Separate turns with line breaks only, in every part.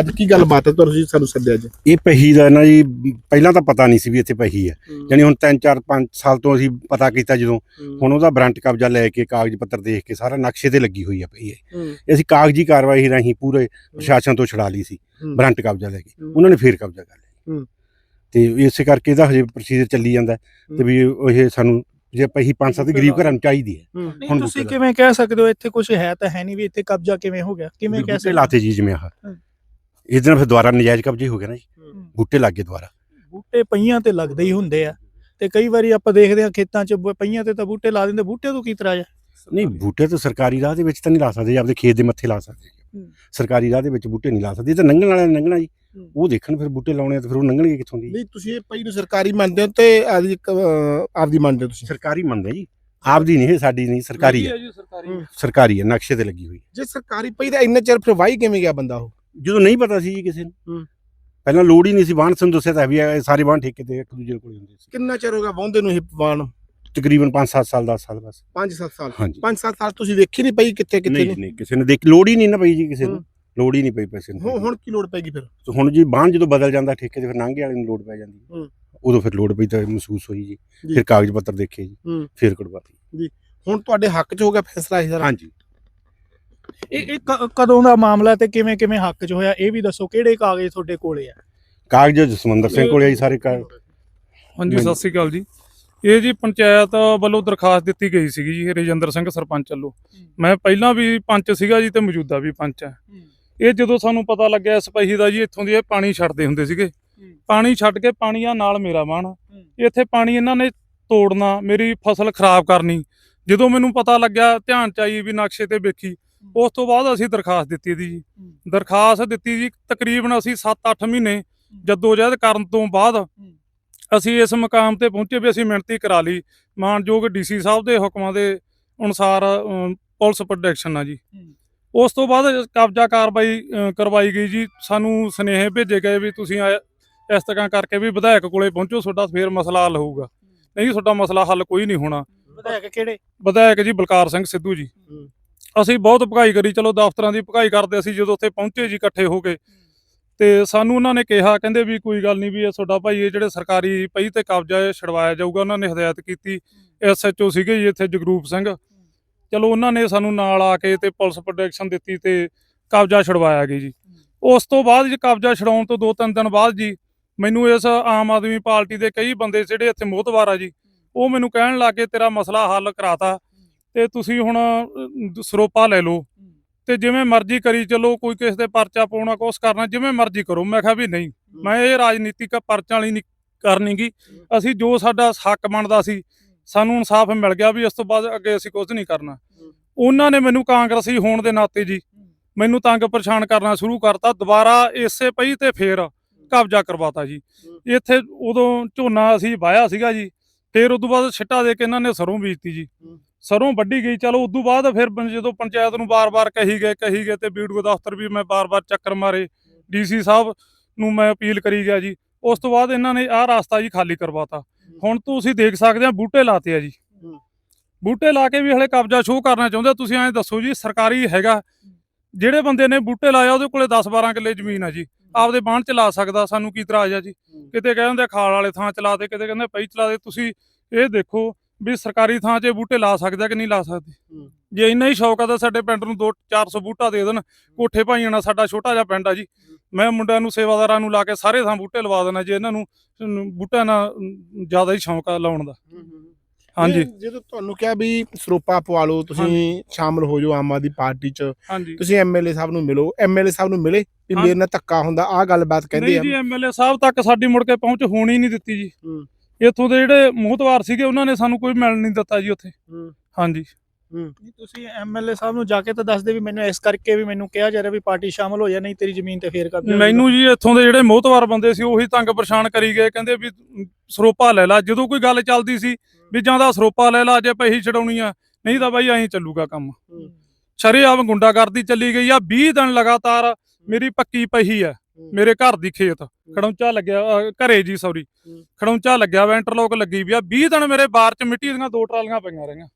ਅੱਜ ਕੀ ਗੱਲ ਬਾਤ ਹੈ ਤੁਸੀਂ ਸਾਨੂੰ ਸੱਦਿਆ ਅੱਜ
ਇਹ ਪਹੀ ਦਾ ਨਾ ਜੀ ਪਹਿਲਾਂ ਤਾਂ ਪਤਾ ਨਹੀਂ ਸੀ ਵੀ ਇੱਥੇ ਪਹੀ ਹੈ। ਯਾਨੀ ਹੁਣ 3 4 5 ਸਾਲ ਤੋਂ ਅਸੀਂ ਪਤਾ ਕੀਤਾ ਜਦੋਂ। ਹੁਣ ਉਹਦਾ ਬ੍ਰਾਂਟ ਕਬਜ਼ਾ ਲੈ ਕੇ ਕਾਗਜ਼ ਪੱਤਰ ਦੇਖ ਕੇ ਸਾਰਾ ਨਕਸ਼ੇ ਤੇ ਲੱਗੀ ਹੋਈ ਹੈ ਪਈ ਹੈ। ਇਹ ਅਸੀਂ ਕਾਗਜ਼ੀ ਕਾਰਵਾਈ ਰਾਹੀਂ ਪੂਰੇ ਪ੍ਰਸ਼ਾਸਨ ਤੋਂ ਛੁਡਾ ਲਈ ਸੀ। ਬ੍ਰਾਂਟ ਕਬਜ਼ਾ ਲੈ ਕੇ। ਉਹਨਾਂ ਨੇ ਫੇਰ ਕਬਜ਼ਾ ਕਰ ਲਿਆ। ਤੇ ਇਸੇ ਕਰਕੇ ਇਹਦਾ ਹਜੇ ਪ੍ਰੋਸੀਜਰ ਚੱਲੀ ਜਾਂਦਾ ਤੇ ਵੀ ਉਹ ਇਹ ਸਾਨੂੰ ਜੇ ਪਹੀ ਪੰਜ ਸੱਤ ਗਰੀਬ ਘਰਾਂ ਨੂੰ ਚਾਹੀਦੀ ਹੈ। ਹੁਣ
ਤੁਸੀਂ ਕਿਵੇਂ ਕਹਿ ਸਕਦੇ ਹੋ ਇੱਥੇ ਕੁਝ ਹੈ ਤਾਂ ਹੈ ਨਹੀਂ ਵੀ ਇੱਥੇ ਕਬਜ਼ਾ ਕਿਵੇਂ ਹੋ ਗਿਆ? ਕਿਵੇਂ ਕਹਿ ਸਕਦੇ
ਲਾਤੇ ਜੀ ਜਿਵੇਂ ਆਹ। ਇਸ ਦਿਨ ਫਿਰ ਦੁਬਾਰਾ ਨਜਾਇਜ਼ ਕਬਜ਼ੇ ਹੋ ਗਏ ਨਾ ਜੀ। ਬੂਟੇ ਲੱਗੇ ਦੁਬਾਰਾ।
ਬੂਟੇ ਪਈਆਂ ਤੇ ਲੱਗਦੇ ਹੀ ਹੁੰਦੇ ਆ। ਤੇ ਕਈ ਵਾਰੀ ਆਪਾਂ ਦੇਖਦੇ ਆ ਖੇਤਾਂ 'ਚ ਬ- ਪਈਆਂ ਤੇ ਤਾਂ ਬੂਟੇ ਲਾ ਦਿੰਦੇ। ਬੂਟੇ ਤੋਂ ਕੀ ਇਤਰਾਜ਼ ਹੈ
ਨਹੀਂ ਬੂਟੇ ਤਾਂ ਸਰਕਾਰੀ ਰਾਹ ਦੇ ਵਿੱਚ ਤਾਂ ਨਹੀਂ ਲਾ ਸਕਦੇ। ਜੀ, ਆਪਦੇ ਖੇਤ ਦੇ ਮੱਥੇ ਲਾ ਸਕਦੇ ਜੀ।
ਹੂੰ।
ਸਰਕਾਰੀ ਰਾਹ ਦੇ ਵਿੱਚ ਬੂਟੇ ਨਹੀਂ ਲਾ ਸਕਦੇ। ਇਹ ਤਾਂ ਲੰਘਣ ਵਾਲਿਆਂ ਨੇ ਲੰਘਣਾ ਜੀ।
ਹੂੰ।
ਉਹ ਦੇਖਣ ਫਿਰ ਬੂਟੇ ਲਾਉਣੇ ਆ ਤੇ ਫਿਰ ਉਹ ਲੰਘਣਗੇ ਕਿੱਥੋਂ ਦੀ?
ਨਹੀਂ ਤੁਸੀਂ ਇਹ ਪਈ ਨੂੰ ਸਰਕਾਰੀ ਮੰਨਦੇ ਹੋ ਤੇ ਆਪਦੀ ਕ- ਅਹ ਆਪਦੀ ਮੰਨਦੇ ਹੋ ਤੁਸੀਂ?
ਸਰਕਾਰੀ ਮੰਨਦੇ ਜੀ। ਆਪਦੀ ਨਹੀਂ ਇਹ ਸਾਡੀ ਨਹੀਂ ਸਰਕਾਰੀ ਹੈ
ਹੂੰ।
ਸਰਕਾਰੀ ਹੈ ਨਕਸ਼ੇ ਤੇ ਲੱਗੀ ਹੋਈ
ਜੇ ਸਰਕਾਰੀ ਪਈ ਤਾਂ ਇੰਨੇ ਚਿਰ ਫਿਰ ਵਾਹੀ ਕਿਵੇਂ ਗਿਆ ਬੰਦਾ ਉਹ?
ਜਦੋਂ ਨਹੀਂ ਪਤਾ ਸੀ ਜੀ ਕਿਸੇ ਨੂੰ। ਪਹਿਲਾਂ ਲੋੜ ਹੀ ਨਹੀਂ ਸੀ ਬਾਣ ਸਾਨੂੰ ਦੱਸਿਆ ਤਾਂ ਵੀ ਇਹ ਸਾਰੇ ਬਾਣ ਠੇਕੇ ਤੇ ਇੱਕ ਦੂਜੇ ਕੋਲ ਹੁੰਦੇ ਸੀ।
ਕਿੰਨਾ ਚਿਰ ਹੋ ਗਿਆ ਵਾਹੁੰਦੇ ਨੂੰ ਇਹ ਵਾਣ
ਤਕਰੀਬਨ 5-7 ਸਾਲ 10 ਸਾਲ ਬਸ।
5-7 ਸਾਲ।
ਹਾਂਜੀ।
5-7 ਸਾਲ ਤੁਸੀਂ ਵੇਖੀ ਨਹੀਂ ਪਈ ਕਿੱਥੇ ਕਿੱਥੇ
ਨਹੀਂ
ਨਹੀਂ
ਕਿਸੇ ਨੇ ਦੇਖ ਲੋੜ ਹੀ ਨਹੀਂ ਨਾ ਪਈ ਜੀ ਕਿਸੇ ਨੂੰ। ਲੋੜ ਹੀ ਨਹੀਂ ਪਈ ਪੈਸੇ ਨੂੰ।
ਹੁਣ ਕੀ ਲੋੜ ਪੈਗੀ ਫਿਰ?
ਤੇ ਹੁਣ ਜੀ ਬਾਣ ਜਦੋਂ ਬਦਲ ਜਾਂਦਾ ਠੇਕੇ ਤੇ ਫਿਰ ਨਾਂਗੇ ਵਾਲੇ ਨੂੰ ਲੋੜ ਪੈ ਜਾਂਦੀ।
ਹੂੰ।
ਉਦੋਂ ਫਿਰ ਲੋੜ ਪਈ ਤਾਂ ਮਹਿਸੂਸ ਹੋਈ ਜੀ।
ਜੀ।
ਫਿਰ ਕਾਗਜ਼ ਪੱਤਰ ਦੇਖੇ ਜੀ। ਫਿਰ ਕਢਵਾਤੀ।
ਹੁਣ ਤੁਹਾਡੇ ਹੱਕ 'ਚ ਹੋ ਗਿਆ ਫੈਸਲਾ ਇਹ ਸਾਰਾ।
ਹਾਂਜੀ।
ਇਹ ਇਹ ਕ- ਕਦੋਂ ਦਾ ਮਾਮਲਾ ਤੇ ਕਿਵੇਂ ਕਿਵੇਂ ਹੱਕ 'ਚ ਹੋਇਆ? ਇਹ ਵੀ ਦੱਸੋ ਕਿਹੜੇ ਕਾਗਜ਼ ਤੁਹਾਡੇ ਕੋਲੇ ਆ?
ਕਾਗਜ਼ ਜਸਵੰਦਰ ਸਿੰਘ ਕੋਲੇ ਆਈ ਸਾਰੇ ਕਾਗਜ਼।
ਹਾਂਜੀ ਸਤਿ ਸ੍ਰੀ ਅਕਾਲ ਜੀ। ਇਹ ਜੀ ਪੰਚਾਇਤ ਵੱਲੋਂ ਦਰਖਾਸਤ ਦਿੱਤੀ ਗਈ ਸੀਗੀ ਜੀ ਰਜਿੰਦਰ ਸਿੰਘ ਸਰਪੰਚ ਵੱਲੋਂ। ਮੈਂ ਪਹਿਲਾਂ ਵੀ ਪੰਚ ਸੀਗਾ ਜੀ ਤੇ ਮੌਜੂਦਾ ਵੀ ਪੰਚ ਹੈ। ਇਹ ਜਦੋਂ ਸਾਨੂੰ ਪਤਾ ਲੱਗਿਆ ਸਪਹੀ ਦਾ ਜੀ ਇੱਥੋਂ ਦੀ ਇਹ ਪਾਣੀ ਛੱਡਦੇ ਹੁੰਦੇ ਸੀਗੇ। ਪਾਣੀ ਛੱਡ ਕੇ ਪਾਣੀ ਆ ਨਾਲ ਮੇਰਾ ਬਾਣ। ਇੱਥੇ ਪਾਣੀ ਇਹਨਾਂ ਨੇ ਤੋੜਨਾ ਮੇਰੀ ਫਸਲ ਖਰਾਬ ਕਰਨੀ। ਜਦੋਂ ਮੈਨੂੰ ਪਤਾ ਲੱਗਿਆ ਧਿਆਨ ਚ ਆਈ ਵੀ ਨਕਸ਼ੇ ਤੇ ਵੇਖੀ ਉਸ ਤੋਂ ਬਾਅਦ ਅਸੀਂ ਦਰਖਾਸਤ ਦਿੱਤੀ ਦੀ ਜੀ। ਦਰਖਾਸਤ ਦਿੱਤੀ ਜੀ ਤਕਰੀਬਨ ਅਸੀਂ 7-8 ਮਹੀਨੇ ਜਦੋਜਹਿਦ ਕਰਨ ਤੋਂ ਬਾਅਦ ਅਸੀਂ ਇਸ ਮਕਾਮ ਤੇ ਪਹੁੰਚੇ ਵੀ ਅਸੀਂ ਮਿਹਨਤੀ ਕਰਾ ਲਈ। ਮਾਨਯੋਗ ਡੀਸੀ ਸਾਹਿਬ ਦੇ ਹੁਕਮਾਂ ਦੇ ਅਨੁਸਾਰ ਪੁਲਿਸ ਪ੍ਰੋਟੈਕਸ਼ਨ ਆ ਜੀ। ਉਸ ਤੋਂ ਬਾਅਦ ਕਬਜ਼ਾ ਕਾਰਵਾਈ ਕਰਵਾਈ ਗਈ ਜੀ। ਸਾਨੂੰ ਸੁਨੇਹੇ ਭੇਜੇ ਗਏ ਵੀ ਤੁਸੀਂ ਇਸ ਤਰ੍ਹਾਂ ਕਰਕੇ ਵੀ ਵਿਧਾਇਕ ਕੋਲੇ ਪਹੁੰਚੋ ਤੁਹਾਡਾ ਫੇਰ ਮਸਲਾ ਹੱਲ ਹੋਊਗਾ। ਨਹੀਂ ਤੁਹਾਡਾ ਮਸਲਾ ਹੱਲ ਕੋਈ ਨਹੀਂ ਹੋਣਾ।
ਵਿਧਾਇਕ ਕਿਹੜੇ?
ਵਿਧਾਇਕ ਜੀ ਬਲਕਾਰ ਸਿੰਘ ਸਿੱਧੂ ਜੀ। ਅਸੀਂ ਬਹੁਤ ਭਕਾਈ ਕਰੀ, ਚਲੋ ਦਫ਼ਤਰਾਂ ਦੀ ਭਕਾਈ ਕਰਦੇ ਅਸੀਂ ਜਦੋਂ ਉੱਥੇ ਪਹੁੰਚੇ ਜੀ ਇਕੱਠੇ ਹੋ ਕੇ। ਤੇ ਸਾਨੂੰ ਉਹਨਾਂ ਨੇ ਕਿਹਾ, ਕਹਿੰਦੇ ਵੀ ਕੋਈ ਗੱਲ ਨਹੀਂ ਵੀ ਇਹ ਤੁਹਾਡਾ ਭਾਈ, ਇਹ ਜਿਹੜੇ ਸਰਕਾਰੀ ਪਈ ਤੇ ਕਬਜ਼ਾ ਇਹ ਛਡਵਾਇਆ ਜਾਊਗਾ, ਉਹਨਾਂ ਨੇ ਹਦਾਇਤ ਕੀਤੀ। ਐਸਐਚਓ ਸੀਗੇ ਜੀ ਇੱਥੇ ਜਗਰੂਪ ਸਿੰਘ। ਚਲੋ ਉਹਨਾਂ ਨੇ ਸਾਨੂੰ ਨਾਲ ਆ ਕੇ ਤੇ ਪੁਲਿਸ ਪ੍ਰੋਟੈਕਸ਼ਨ ਦਿੱਤੀ ਤੇ ਕਬਜ਼ਾ ਛਡਵਾਇਆ ਗਈ ਜੀ। ਉਸ ਤੋਂ ਬਾਅਦ ਜੀ ਕਬਜ਼ਾ ਛਡਾਉਣ ਤੋਂ ਦੋ ਤਿੰਨ ਦਿਨ ਬਾਅਦ ਜੀ ਮੈਨੂੰ ਇਸ ਆਮ ਆਦਮੀ ਪਾਰਟੀ ਦੇ ਕਈ ਬੰਦੇ ਜਿਹੜੇ ਇੱਥੇ ਮੋਹਤਵਾਰ ਆ ਜੀ, ਉਹ ਮੈਨੂੰ ਕਹਿਣ ਲੱਗੇ ਤੇਰਾ ਮਸਲਾ ਹੱਲ ਕਰਾਤਾ। ਤੇ ਤੁਸੀਂ ਹੁਣ ਸਰੋਪਾ ਲੈ ਲਓ। ਤੇ ਜਿਵੇਂ ਮਰਜ਼ੀ ਕਰੀ ਚੱਲੋ ਕੋਈ ਕਿਸੇ ਦੇ ਪਰਚਾ ਪਾਉਣਾ ਕੁਛ ਕਰਨਾ ਜਿਵੇਂ ਮਰਜ਼ੀ ਕਰੋ। ਮੈਂ ਕਿਹਾ ਵੀ ਨਹੀਂ ਮੈਂ ਇਹ ਰਾਜਨੀਤਿਕ ਪਰਚਾ ਵਾਲੀ ਨਹੀਂ ਕਰਨੀਗੀ ਅਸੀਂ ਜੋ ਸਾਡਾ ਹੱਕ ਬਣਦਾ ਸੀ ਸਾਨੂੰ ਇਨਸਾਫ ਮਿਲ ਗਿਆ ਵੀ ਇਸ ਤੋਂ ਬਾਅਦ ਅੱਗੇ ਅਸੀਂ ਕੁਝ ਨਹੀਂ ਕਰਨਾ। ਉਹਨਾਂ ਨੇ ਮੈਨੂੰ ਕਾਂਗਰਸੀ ਹੋਣ ਦੇ ਨਾਤੇ ਜੀ ਮੈਨੂੰ ਤੰਗ ਪਰੇਸ਼ਾਨ ਕਰਨਾ ਸ਼ੁਰੂ ਕਰਤਾ ਦੁਬਾਰਾ ਇਸੇ ਪਈ ਤੇ ਫੇਰ ਕਬਜ਼ਾ ਕਰਵਾਤਾ ਜੀ। ਇੱਥੇ ਉਦੋਂ ਝੋਨਾ ਅਸੀਂ ਵਾਇਆ ਸੀਗਾ ਜੀ ਫੇਰ ਉਦੋਂ ਬਾਅਦ ਛਿੱਟਾ ਦੇ ਕੇ ਇਹਨਾਂ ਨੇ ਸਰੋਂ ਬੀਜਤੀ ਜੀ। ਸਰੋਂ ਵੱਢੀ ਗਈ ਚਲੋ ਉਦੋਂ ਬਾਅਦ ਫਿਰ ਜਦੋਂ ਪੰਚਾਇਤ ਨੂੰ ਬਾਰ-ਬਾਰ ਕਹੀ ਗਏ ਕਹੀ ਗਏ ਤੇ ਵੀਡੀਓ ਦਫ਼ਤਰ ਵੀ ਮੈਂ ਬਾਰ-ਬਾਰ ਚੱਕਰ ਮਾਰੇ ਡੀਸੀ ਸਾਹਿਬ ਨੂੰ ਮੈਂ ਅਪੀਲ ਕਰੀ ਗਿਆ ਜੀ। ਉਸ ਤੋਂ ਬਾਅਦ ਇਹਨਾਂ ਨੇ ਆਹ ਰਾਸਤਾ ਜੀ ਖਾਲੀ ਕਰਵਾਤਾ। ਹੁਣ ਤੁਸੀਂ ਦੇਖ ਸਕਦੇ ਆ ਬੂਟੇ ਲਾਤੇ ਆ ਜੀ। ਬੂਟੇ ਲਾ ਕੇ ਵੀ ਹਲੇ ਕਬਜ਼ਾ ਸ਼ੋਅ ਕਰਨਾ ਚਾਹੁੰਦੇ। ਤੁਸੀਂ ਐਂ ਦੱਸੋ ਜੀ ਸਰਕਾਰੀ ਹੈਗਾ। ਜਿਹੜੇ ਬੰਦੇ ਨੇ ਬੂਟੇ ਲਾਇਆ ਉਹਦੇ ਕੋਲੇ 10-12 ਕਿੱਲੇ ਜ਼ਮੀਨ ਆ ਜੀ। ਆਪਦੇ ਬਾਣ ਚ ਲਾ ਸਕਦਾ ਸਾਨੂੰ ਕੀ ਇਤਰਾਜ਼ ਆ ਜੀ? ਕਿਤੇ ਕਹਿੰਦੇ ਖਾਲ ਵਾਲੇ ਥਾਂ ਚ ਲਾ ਦੇ ਕਿਤੇ ਕਹਿੰਦੇ ਪਈ ਚਲਾ ਦੇ। ਤੁਸੀਂ ਇਹ ਦੇਖੋ ਵੀ ਸਰਕਾਰੀ ਥਾਂ 'ਚ ਇਹ ਬੂਟੇ ਲਾ ਸਕਦਾ ਕਿ ਨਹੀਂ ਲਾ ਸਕਦੇ? ਜੇ ਇੰਨਾ ਹੀ ਸ਼ੌਕ ਆ ਤਾਂ ਸਾਡੇ ਪਿੰਡ ਨੂੰ 2 400 ਬੂਟਾ ਦੇ ਦੇਣ। ਕੋਠੇ ਭਾਈਆਂ ਨਾਲ ਸਾਡਾ ਛੋਟਾ ਜਿਹਾ ਪਿੰਡ ਆ ਜੀ। ਮੈਂ ਮੁੰਡਿਆਂ ਨੂੰ ਸੇਵਾਦਾਰਾਂ ਨੂੰ ਲਾ ਕੇ ਸਾਰੇ ਥਾਂ ਬੂਟੇ ਲਵਾ ਦੇਣਾ ਜੇ ਇਹਨਾਂ ਨੂੰ ਨਾਲ ਅਮ, ਜ਼ਿਆਦਾ ਹੀ ਸ਼ੌਕ ਆ ਲਾਉਣ ਦਾ। ਹਾਂਜੀ।
ਜਦੋਂ ਤੁਹਾਨੂੰ ਕਿਹਾ ਵੀ ਸਰੋਪਾ ਪਵਾ ਲਓ ਤੁਸੀਂ ਸ਼ਾਮਲ ਹੋ ਜਾਓ ਆਮ ਆਦਮੀ ਪਾਰਟੀ 'ਚ ਤੁਸੀਂ ਐਮਐਲਏ ਸਾਹਿਬ ਨੂੰ ਮਿਲੋ। ਐਮਐਲਏ ਸਾਹਿਬ ਨੂੰ ਮਿਲੇ ਵੀ। ਮੇਰੇ ਨਾਲ ਧੱਕਾ ਹੁੰਦਾ ਆਹ ਗੱਲਬਾਤ ਕਹਿੰਦੇ
ਨਹੀਂ
ਆ
ਜੀ ਐਮਐਲਏ ਸਾਹਿਬ ਤੱਕ ਸਾਡੀ ਮੁੜ ਕੇ ਪਹੁੰਚ ਹੋਣੀ ਨਹੀਂ ਦਿੱਤੀ ਜੀ। ਇੱਥੋਂ ਦੇ ਜਿਹੜੇ ਮੋਹਤਵਾਰ ਸੀਗੇ ਉਹਨਾਂ ਨੇ ਸਾਨੂੰ ਕੋਈ ਮਿਲਣ ਨਹੀਂ ਦਿੱਤਾ ਜੀ ਉੱਥੇ।
ਹੂੰ।
ਹਾਂਜੀ।
ਨਹੀਂ ਤੁਸੀਂ ਐਮਐਲਏ ਸਾਹਿਬ ਨੂੰ ਜਾ ਕੇ ਤਾਂ ਦੱਸਦੇ ਵੀ ਮੈਨੂੰ ਇਸ ਕਰਕੇ ਵੀ ਮੈਨੂੰ ਕਿਹਾ ਜਾ ਰਿਹਾ ਵੀ ਪਾਰਟੀ ਸ਼ਾਮਲ ਹੋ ਜਾ ਨਹੀਂ ਤੇਰੀ ਜ਼ਮੀਨ ਤੇ ਫੇਰ ਕਬਜ਼ਾ
ਮੈਨੂੰ ਜੀ ਇੱਥੋਂ ਦੇ ਜਿਹੜੇ ਮੋਹਤਵਾਰ ਬੰਦੇ ਸੀ ਉਹੀ ਤੰਗ ਪਰੇਸ਼ਾਨ ਕਰੀ ਗਏ ਕਹਿੰਦੇ ਵੀ ਸਰੋਪਾ ਲੈ ਲੈ। ਜਦੋਂ ਕੋਈ ਗੱਲ ਚੱਲਦੀ ਸੀ ਵੀ ਜਾਂ ਤਾਂ ਸਰੋਪਾ ਲੈ ਲਾ ਜੇ ਪਹੀ ਛਡਾਉਣੀ ਆ ਨਹੀਂ ਤਾਂ ਬਾਈ ਐਂ ਚੱਲੂਗਾ ਕੰਮ। ਸ਼ਰੇਆਮ ਗੁੰਡਾਗਰਦੀ ਚੱਲੀ ਗਈ ਆ 20 ਦਿਨ ਲਗਾਤਾਰ ਮੇਰੀ ਪੱਕੀ ਪਹੀ ਆ। ਮੇਰੇ ਘਰ ਦੀ ਖੇਤ ਖੜੌਂਚਾ ਲੱਗਿਆ ਅਹ, ਘਰੇ ਜੀ ਸੌਰੀ। ਖੜੌਂਚਾ ਲੱਗਿਆ ਵਾ ਇੰਟਰਲੋਕ ਲੱਗੀ ਵੀ ਆ। 20 ਦਿਨ ਮੇਰੇ ਬਾਰ ਚ ਮਿੱਟੀ ਦੀਆਂ ਦੋ ਟਰਾਲੀਆਂ ਪਈਆਂ ਰਹੀਆਂ।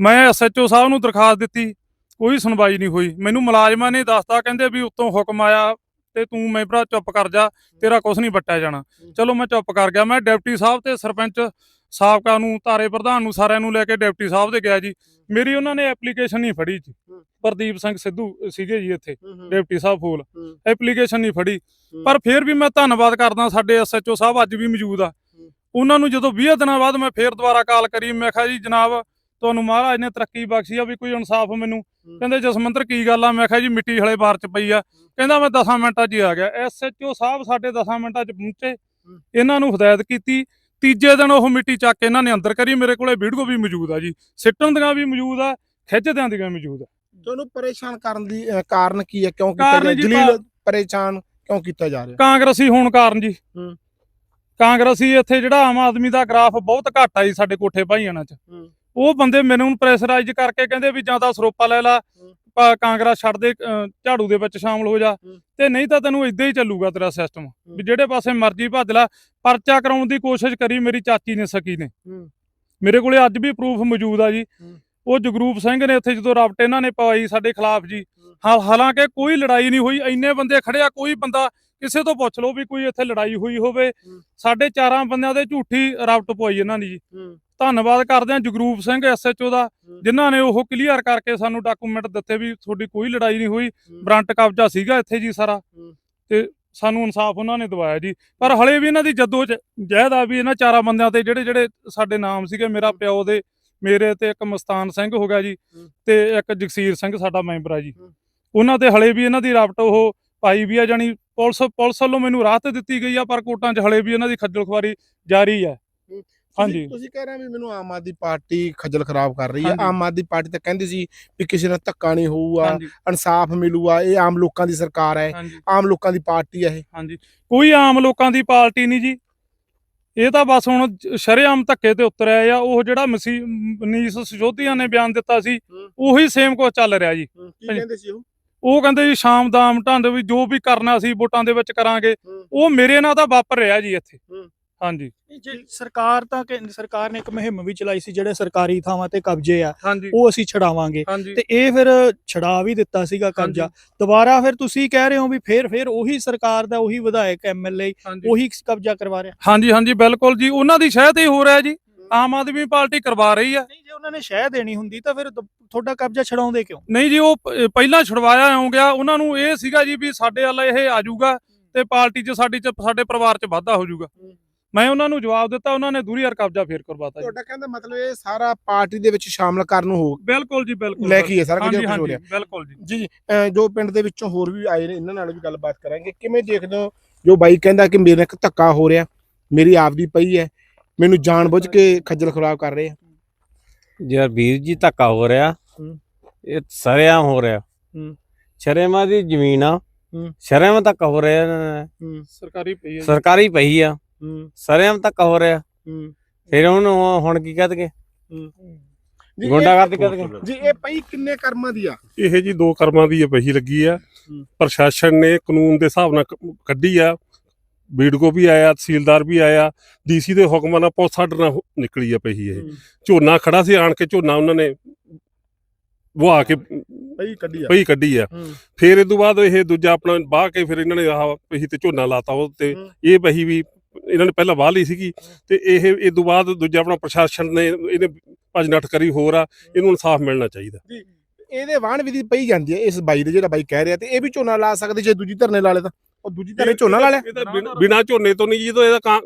ਮੈਂ ਐਸਐਚਓ ਸਾਹਿਬ ਨੂੰ ਦਰਖਾਸਤ ਦਿੱਤੀ ਕੋਈ ਸੁਣਵਾਈ ਨਹੀਂ ਹੋਈ। ਮੈਨੂੰ ਮੁਲਾਜ਼ਮਾਂ ਨੇ ਦੱਸਤਾ ਕਹਿੰਦੇ ਵੀ ਉੱਤੋਂ ਹੁਕਮ ਆਇਆ ਤੇ ਤੂੰ ਮੈਂ ਭਰਾ ਚੁੱਪ ਕਰ ਜਾ ਤੇਰਾ ਕੁਝ ਨਹੀਂ ਵੱਟਿਆ ਜਾਣਾ। ਚਲੋ ਮੈਂ ਚੁੱਪ ਕਰ ਗਿਆ ਮੈਂ ਡਿਪਟੀ ਸਾਹਿਬ ਤੇ ਸਰਪੰਚ ਸਾਬਕਾ ਨੂੰ ਤਾਰੇ ਪ੍ਰਧਾਨ ਨੂੰ ਸਾਰਿਆਂ ਨੂੰ ਲੈ ਕੇ ਡਿਪਟੀ ਸਾਹਿਬ ਦੇ ਗਿਆ ਜੀ। ਮੇਰੀ ਉਹਨਾਂ ਨੇ ਐਪਲੀਕੇਸ਼ਨ ਨਹੀਂ ਫੜੀ ਜੀ। ਪ੍ਰਦੀਪ ਸਿੰਘ ਸਿੱਧੂ ਸੀਗੇ ਜੀ ਇੱਥੇ ਡਿਪਟੀ ਸਾਹਿਬ ਫੂਲ। ਐਪਲੀਕੇਸ਼ਨ ਨਹੀਂ ਫੜੀ। ਪਰ ਫਿਰ ਵੀ ਮੈਂ ਧੰਨਵਾਦ ਕਰਦਾ ਸਾਡੇ ਐਸਐਚਓ ਸਾਹਿਬ ਅੱਜ ਵੀ ਮੌਜੂਦ ਆ। ਉਹਨਾਂ ਨੂੰ ਜਦੋਂ 20 ਦਿਨਾਂ ਬਾਅਦ ਮੈਂ ਫੇਰ ਦੁਬਾਰਾ ਕਾਲ ਕਰੀ ਮੈਂ ਕਿਹਾ ਜੀ ਜਨਾਬ ਤੁਹਾਨੂੰ ਮਹਾਰਾਜ ਨੇ ਤਰੱਕੀ ਬਖਸ਼ੀ ਆ ਵੀ ਕੋਈ ਇਨਸਾਫ ਮੈਨੂੰ। ਕਹਿੰਦੇ ਜਸਮੰਦਰ ਕੀ ਗੱਲ ਆ? ਮੈਂ ਕਿਹਾ ਜੀ ਮਿੱਟੀ ਹਲੇ ਬਾਰ ਚ ਪਈ ਆ। ਕਹਿੰਦਾ ਮੈਂ 10 ਮਿੰਟਾਂ 'ਚ ਹੀ ਆ ਗਿਆ। ਐਸਐਚਓ ਸਾਹਿਬ ਸਾਡੇ 10 ਮਿੰਟਾਂ 'ਚ ਪਹੁੰਚੇ। ਇਹਨਾਂ ਨੂੰ ਹਦਾਇਤ ਕੀਤੀ। ਤੀਜੇ ਦਿਨ ਉਹ ਮਿੱਟੀ ਚੱਕ ਕੇ ਇਹਨਾਂ ਨੇ ਅੰਦਰ ਕਰੀ। ਮੇਰੇ ਕੋਲੇ ਵੀਡੀਓ ਵੀ ਮੌਜੂਦ ਆ ਜੀ। ਸਿੱਟਣ ਦੀਆਂ ਵੀ ਮੌਜੂਦ ਆ ਖਿੱਚਦਿਆਂ ਦੀਆਂ ਮੌਜੂਦ ਆ।
ਤੁਹਾਨੂੰ ਪਰੇਸ਼ਾਨ ਕਰਨ ਦੀ ਕਾਰਨ ਕੀ ਹੈ? ਕਿਉਂ ਕੀਤਾ ਜੀ ਜਲੀਲ ਪਰੇਸ਼ਾਨ ਕਿਉਂ ਕੀਤਾ ਜਾ ਰਿਹਾ?
ਕਾਂਗਰਸੀ ਹੋਣ ਕਾਰਨ ਜੀ। ਕਾਂਗਰਸੀ ਇੱਥੇ ਜਿਹੜਾ ਆਮ ਆਦਮੀ ਦਾ ਗ੍ਰਾਫ ਬਹੁਤ ਘੱਟ ਆ ਜੀ ਸਾਡੇ ਕੋਠੇ ਭਾਈਆਣਾ ਚ।
ਹੂੰ।
ਉਹ ਬੰਦੇ ਮੈਨੂੰ ਪ੍ਰੈਸ਼ਰਾਈਜ਼ ਕਰਕੇ ਕਹਿੰਦੇ ਵੀ ਜਾਂ ਤਾਂ ਸਰੋਪਾ ਲੈ ਲਾ ਕਾਂਗਰਸ ਛੱਡ ਦੇ ਝਾੜੂ ਦੇ ਵਿੱਚ ਸ਼ਾਮਲ ਹੋ ਜਾ। ਤੇ ਨਹੀਂ ਤਾਂ ਤੈਨੂੰ ਇਦਾਂ ਹੀ ਚੱਲੂਗਾ ਤੇਰਾ ਸਿਸਟਮ ਵੀ। ਜਿਹੜੇ ਪਾਸੇ ਮਰਜ਼ੀ ਭੱਜ ਲੈ ਪਰਚਾ ਕਰਾਉਣ ਦੀ ਕੋਸ਼ਿਸ਼ ਕਰੀ ਮੇਰੀ ਚਾਚੀ ਨੇ ਸਕੀ ਨੇ। ਮੇਰੇ ਕੋਲੇ ਅੱਜ ਵੀ ਪ੍ਰੂਫ ਮੌਜੂਦ ਆ ਜੀ। ਉਹ ਜਗਰੂਪ ਸਿੰਘ ਨੇ ਉੱਥੇ ਜਦੋਂ ਰਾਬਟ ਇਹਨਾਂ ਨੇ ਪਵਾਈ ਸਾਡੇ ਖਿਲਾਫ ਜੀ ਹਾਲਾਂਕਿ ਕੋਈ ਲੜਾਈ ਨਹੀਂ ਹੋਈ ਇੰਨੇ ਬੰਦੇ ਖੜੇ ਆ ਕੋਈ ਬੰਦਾ ਕਿਸੇ ਤੋਂ ਪੁੱਛ ਲਓ ਵੀ ਕੋਈ ਇੱਥੇ ਲੜਾਈ ਹੋਈ ਹੋਵੇ। ਸਾਡੇ ਚਾਰਾਂ ਬੰਦਿਆਂ ਦੇ ਝੂਠੀ ਰਾਬਟ ਪਵਾਈ ਇਹਨਾਂ ਨੇ ਜੀ ਧੰਨਵਾਦ ਕਰਦੇ ਹਾਂ ਜਗਰੂਪ ਸਿੰਘ ਐਸਐਚਓ ਦਾ। ਜਿਨ੍ਹਾਂ ਨੇ ਉਹ ਕਲੀਅਰ ਕਰਕੇ ਸਾਨੂੰ ਡਾਕੂਮੈਂਟ ਦਿੱਤੇ ਵੀ ਤੁਹਾਡੀ ਕੋਈ ਲੜਾਈ ਨਹੀਂ ਹੋਈ। ਬਰੰਟ ਕਬਜ਼ਾ ਸੀਗਾ ਇੱਥੇ ਜੀ ਸਾਰਾ। ਤੇ ਸਾਨੂੰ ਇਨਸਾਫ ਉਹਨਾਂ ਨੇ ਦਵਾਇਆ ਜੀ ਪਰ ਹਲੇ ਵੀ ਇਹਨਾਂ ਦੀ ਜੱਦੋ ਜਹਿਦ ਆ ਵੀ ਇਹਨਾਂ ਚਾਰਾਂ ਬੰਦਿਆਂ ਤੇ ਜਿਹੜੇ ਜਿਹੜੇ ਸਾਡੇ ਨਾਮ ਸੀਗੇ ਮੇਰਾ ਪਿਓ ਦੇ ਮੇਰੇ ਤੇ ਇੱਕ ਮਸਤਾਨ ਸਿੰਘ ਹੋ ਗਿਆ ਜੀ। ਤੇ ਇੱਕ ਜਗਸੀਰ ਸਿੰਘ ਸਾਡਾ ਮੈਂਬਰ ਆ ਜੀ। ਉਹਨਾਂ ਤੇ ਹਲੇ ਵੀ ਇਹਨਾਂ ਦੀ ਰਾਬਟ ਉਹ ਪਾਈ ਵੀ ਆ ਜਾਨੀ ਪੁਲਿਸ ਪੁਲਿਸ ਵੱਲੋਂ ਮੈਨੂੰ ਰਾਹਤ ਦਿੱਤੀ ਗਈ ਆ ਪਰ ਕੋਰਟਾਂ 'ਚ ਹਲੇ ਵੀ ਇਹਨਾਂ ਦੀ ਖੱਜਲ ਖੁਆਰੀ ਜਾਰੀ ਆ ਹਾਂਜੀ।
ਤੁਸੀਂ ਕਹਿ ਰਹੇ ਹੋ ਵੀ ਮੈਨੂੰ ਆਮ ਆਦਮੀ ਪਾਰਟੀ ਖੱਜਲ ਖਰਾਬ ਕਰ ਰਹੀ ਹੈ। ਆਮ ਆਦਮੀ ਪਾਰਟੀ ਤਾਂ ਕਹਿੰਦੀ ਸੀ ਵੀ ਕਿਸੇ ਨਾਲ ਧੱਕਾ ਨਹੀਂ ਹੋਊਗਾ ਇਨਸਾਫ ਮਿਲੂਗਾ ਇਹ ਆਮ ਲੋਕਾਂ ਦੀ ਸਰਕਾਰ ਹੈ ਆਮ ਲੋਕਾਂ ਦੀ ਪਾਰਟੀ ਹੈ ਇਹ
ਹਾਂਜੀ ਕੋਈ ਆਮ ਲੋਕਾਂ ਦੀ ਪਾਰਟੀ ਨਹੀਂ ਜੀ ਇਹ ਤਾਂ ਬਸ ਹੁਣ ਸ਼ਰੇਆਮ ਧੱਕੇ ਤੇ ਉਤਰਿਆ ਆ ਉਹ ਜਿਹੜਾ ਮਸੀ ਮਨੀਸ਼ ਸਿਸੋਦੀਆ ਨੇ ਬਿਆਨ ਦਿੱਤਾ ਸੀ। ਉਹੀ ਸੇਮ ਕੁਝ ਚੱਲ ਰਿਹਾ ਜੀ
ਕੀ। ਕਹਿੰਦੇ ਸੀ ਉਹ
ਉਹ ਕਹਿੰਦੇ ਜੀ ਸ਼ਾਮ ਦਾਮ ਢੰਡ ਵੀ ਜੋ ਵੀ ਕਰਨਾ ਸੀ ਵੋਟਾਂ ਦੇ ਵਿੱਚ ਕਰਾਂਗੇ। ਉਹ ਮੇਰੇ ਨਾਲ ਤਾਂ ਵਾਪਰ ਰਿਹਾ ਜੀ ਇੱਥੇ। ਹਾਂਜੀ।
ਜੇ ਸਰਕਾਰ ਤਾਂ ਕਿ- ਸਰਕਾਰ ਨੇ ਇੱਕ ਮੁਹਿੰਮ ਵੀ ਚਲਾਈ ਸੀ ਜਿਹੜੇ ਸਰਕਾਰੀ ਥਾਵਾਂ ਤੇ ਕਬਜ਼ੇ ਆ
ਹਾਂਜੀ।
ਉਹ ਅਸੀਂ ਛਡਾਵਾਂਗੇ।
ਹਾਂਜੀ।
ਤੇ ਇਹ ਫਿਰ ਛਡਾ ਵੀ ਦਿੱਤਾ ਸੀਗਾ ਕਬਜ਼ਾ। ਦੁਬਾਰਾ ਫਿਰ ਤੁਸੀਂ ਕਹਿ ਰਹੇ ਹੋ ਵੀ ਫਿਰ ਫਿਰ ਉਹੀ ਸਰਕਾਰ ਦਾ ਉਹੀ ਵਿਧਾਇਕ ਐਮਐਲਏ
ਹਾਂਜੀ।
ਉਹੀ ਕਬਜ਼ਾ ਕਰਵਾ ਰਿਹਾ।
ਹਾਂਜੀ ਹਾਂਜੀ ਬਿਲਕੁਲ ਜੀ। ਉਹਨਾਂ ਦੀ ਸ਼ਹਿ ਤੇ ਹੀ ਹੋ ਰਿਹਾ ਜੀ। ਆਮ ਆਦਮੀ ਪਾਰਟੀ ਕਰਵਾ ਰਹੀ ਆ
ਨਹੀਂ ਜੇ ਉਹਨਾਂ ਨੇ ਸ਼ਹਿ ਦੇਣੀ ਹੁੰਦੀ ਤਾਂ ਫਿਰ ਦ- ਤੁਹਾਡਾ ਕਬਜ਼ਾ ਛਡਾਉਂਦੇ ਕਿਉਂ?
ਨਹੀਂ ਜੀ ਉਹ ਪ- ਪਹਿਲਾਂ ਛੁਡਵਾਇਆ ਆਉਂ ਗਿਆ। ਉਹਨਾਂ ਨੂੰ ਇਹ ਸੀਗਾ ਜੀ ਵੀ ਸਾਡੇ ਵੱਲ ਇਹ ਆ ਜਾਊਗਾ ਤੇ ਪਾਰਟੀ 'ਚ ਸਾਡੀ 'ਚ ਸਾਡੇ ਪਰਿਵਾਰ 'ਚ ਵਾਧਾ ਹੋ ਜਾਊਗਾ
ਹੂੰ।
ਮੈਂ ਉਹਨਾਂ ਨੂੰ ਜਵਾਬ ਦਿੱਤਾ ਉਹਨਾਂ ਨੇ ਦੂਰੀ ਹਰ ਕਬਜ਼ਾ ਫੇਰ ਕਰਵਾਤਾ ਜੀ।
ਤੁਹਾਡਾ ਕਹਿੰਦਾ ਮਤਲਬ ਇਹ ਸਾਰਾ ਪਾਰਟੀ ਦੇ ਵਿੱਚ ਸ਼ਾਮਲ ਕਰਨ ਨੂੰ ਹੋ
ਬਿਲਕੁਲ ਜੀ ਬਿਲਕੁਲ
ਲੈ ਕੇ ਹੀ ਹੈ ਸਾਰਾ ਕੁਝ ਹੋ ਰਿਹਾ।
ਬਿਲਕੁਲ ਜੀ।
ਜੀ ਜੀ ਪਿੰਡ ਦੇ ਵਿੱਚੋਂ ਹੋਰ ਵੀ ਆਏ ਨੇ ਇਹਨਾਂ ਨਾਲ ਵੀ ਗੱਲਬਾਤ ਕਰਾਂਗੇ। ਕਿਵੇਂ ਦੇਖਦੇ ਹੋ? ਜੋ ਬਾਈ ਕਹਿੰਦਾ ਕਿ ਮੇਰੇ ਨਾਲ ਇੱਕ ਧੱਕਾ ਹੋ ਰਿਹਾ ਮੇਰੀ ਆਪਦੀ ਪਈ ਹੈ ਮੈਨੂੰ ਜਾਣਬੁੱਝ ਕੇ ਖੱਜਲ ਖਰਾਬ ਕਰ ਰਹੇ ਆ।
ਯਾਰ ਵੀਰ ਜੀ ਧੱਕਾ ਹੋ ਰਿਹਾ। ਇਹ ਸਰੇਆਮ ਹੋ ਰਿਹਾ। ਸ਼ਰੇਮਾ ਦੀ ਜ਼ਮੀਨ ਆ।
ਹੂੰ।
ਸ਼ਰੇਆਮ ਧੱਕਾ ਹੋ ਰਿਹਾ।
ਸਰਕਾਰੀ ਪਈ ਹੈ ਜੀ।
ਸਰਕਾਰੀ ਪਈ ਆ। ਸਰੇਆਮ ਧੱਕਾ ਹੋ ਰਿਹਾ।
ਹੂੰ।
ਫਿਰ ਉਹਨੂੰ ਹੁਣ ਕੀ ਕਹਦਗੇ ਗੁੰਡਾਗਰਦੀ ਕਹਦਗੇ
ਜੀ ਇਹ ਪਈ ਕਿੰਨੇ ਕਰਮਾਂ ਦੀ ਆ?
ਇਹ ਜੀ ਦੋ ਕਰਮਾਂ ਦੀ ਪਹੀ ਲੱਗੀ ਆ। ਪ੍ਰਸ਼ਾਸਨ ਨੇ ਕਾਨੂੰਨ ਦੇ ਹਿਸਾਬ ਨਾਲ ਕੱਢੀ ਆ। ਬੀਡਗੋ ਵੀ ਆਇਆ ਤਹਿਸੀਲਦਾਰ ਵੀ ਆਇਆ। ਡੀਸੀ ਦੇ ਹੁਕਮਾਂ ਨਾਲ ਨਾਲ ਹੋ- ਨਿਕਲੀ ਆ ਪਹੀ ਇਹ। ਝੋਨਾ ਖੜਾ ਸੀ ਆਣ ਕੇ ਝੋਨਾ ਉਹਨਾਂ ਨੇ ਵਹਾ ਕੇ
ਪਈ ਕੱਢੀ ਆ।
ਪਹੀ ਕੱਢੀ ਆ। ਫਿਰ ਇਹ ਤੋਂ ਬਾਅਦ ਇਹ ਦੂਜਾ ਆਪਣਾ ਵਾਹ ਕੇ ਫਿਰ ਇਹਨਾਂ ਨੇ ਆਹ ਪਹੀ ਤੇ ਝੋਨਾ ਲਾਤਾ ਉਹ ਤੇ। ਇਹ ਪਹੀ ਵੀ ਇਹਨਾਂ ਨੇ ਪਹਿਲਾਂ ਵਾਹ ਲਈ ਸੀਗੀ ਤੇ ਇਹ ਇਹ ਤੋਂ ਬਾਅਦ ਦੂਜਾ ਆਪਣਾ ਪ੍ਰਸ਼ਾਸਨ ਨੇ ਇਹਨੇ ਭੱਜ ਨੱਠ ਕਰੀ ਹੋਰ ਆ ਇਹਨੂੰ ਇਨਸਾਫ ਮਿਲਣਾ ਚਾਹੀਦਾ।
ਇਹਦੇ ਵਾਹਣ ਵਿਧੀ ਪਈ ਜਾਂਦੀ ਹੈ ਇਸ ਬਾਈ ਦੇ ਜਿਹੜਾ ਬਾਈ ਕਹਿ ਰਿਹਾ ਤੇ ਇਹ ਵੀ ਝੋਨਾ ਲਾ ਸਕਦੇ ਜੇ ਦੂਜੀ ਧਰਨੇ ਲਾ ਲੇ ਤਾਂ। ਉਹ ਦੂਜੀ ਧਰਨੇ ਝੋਨਾ ਲਾ ਲਿਆ।
ਬਿਨਾਂ- ਝੋਨੇ ਤੋਂ ਨਹੀਂ ਜੀ ਤਾਂ ਇਹਦਾ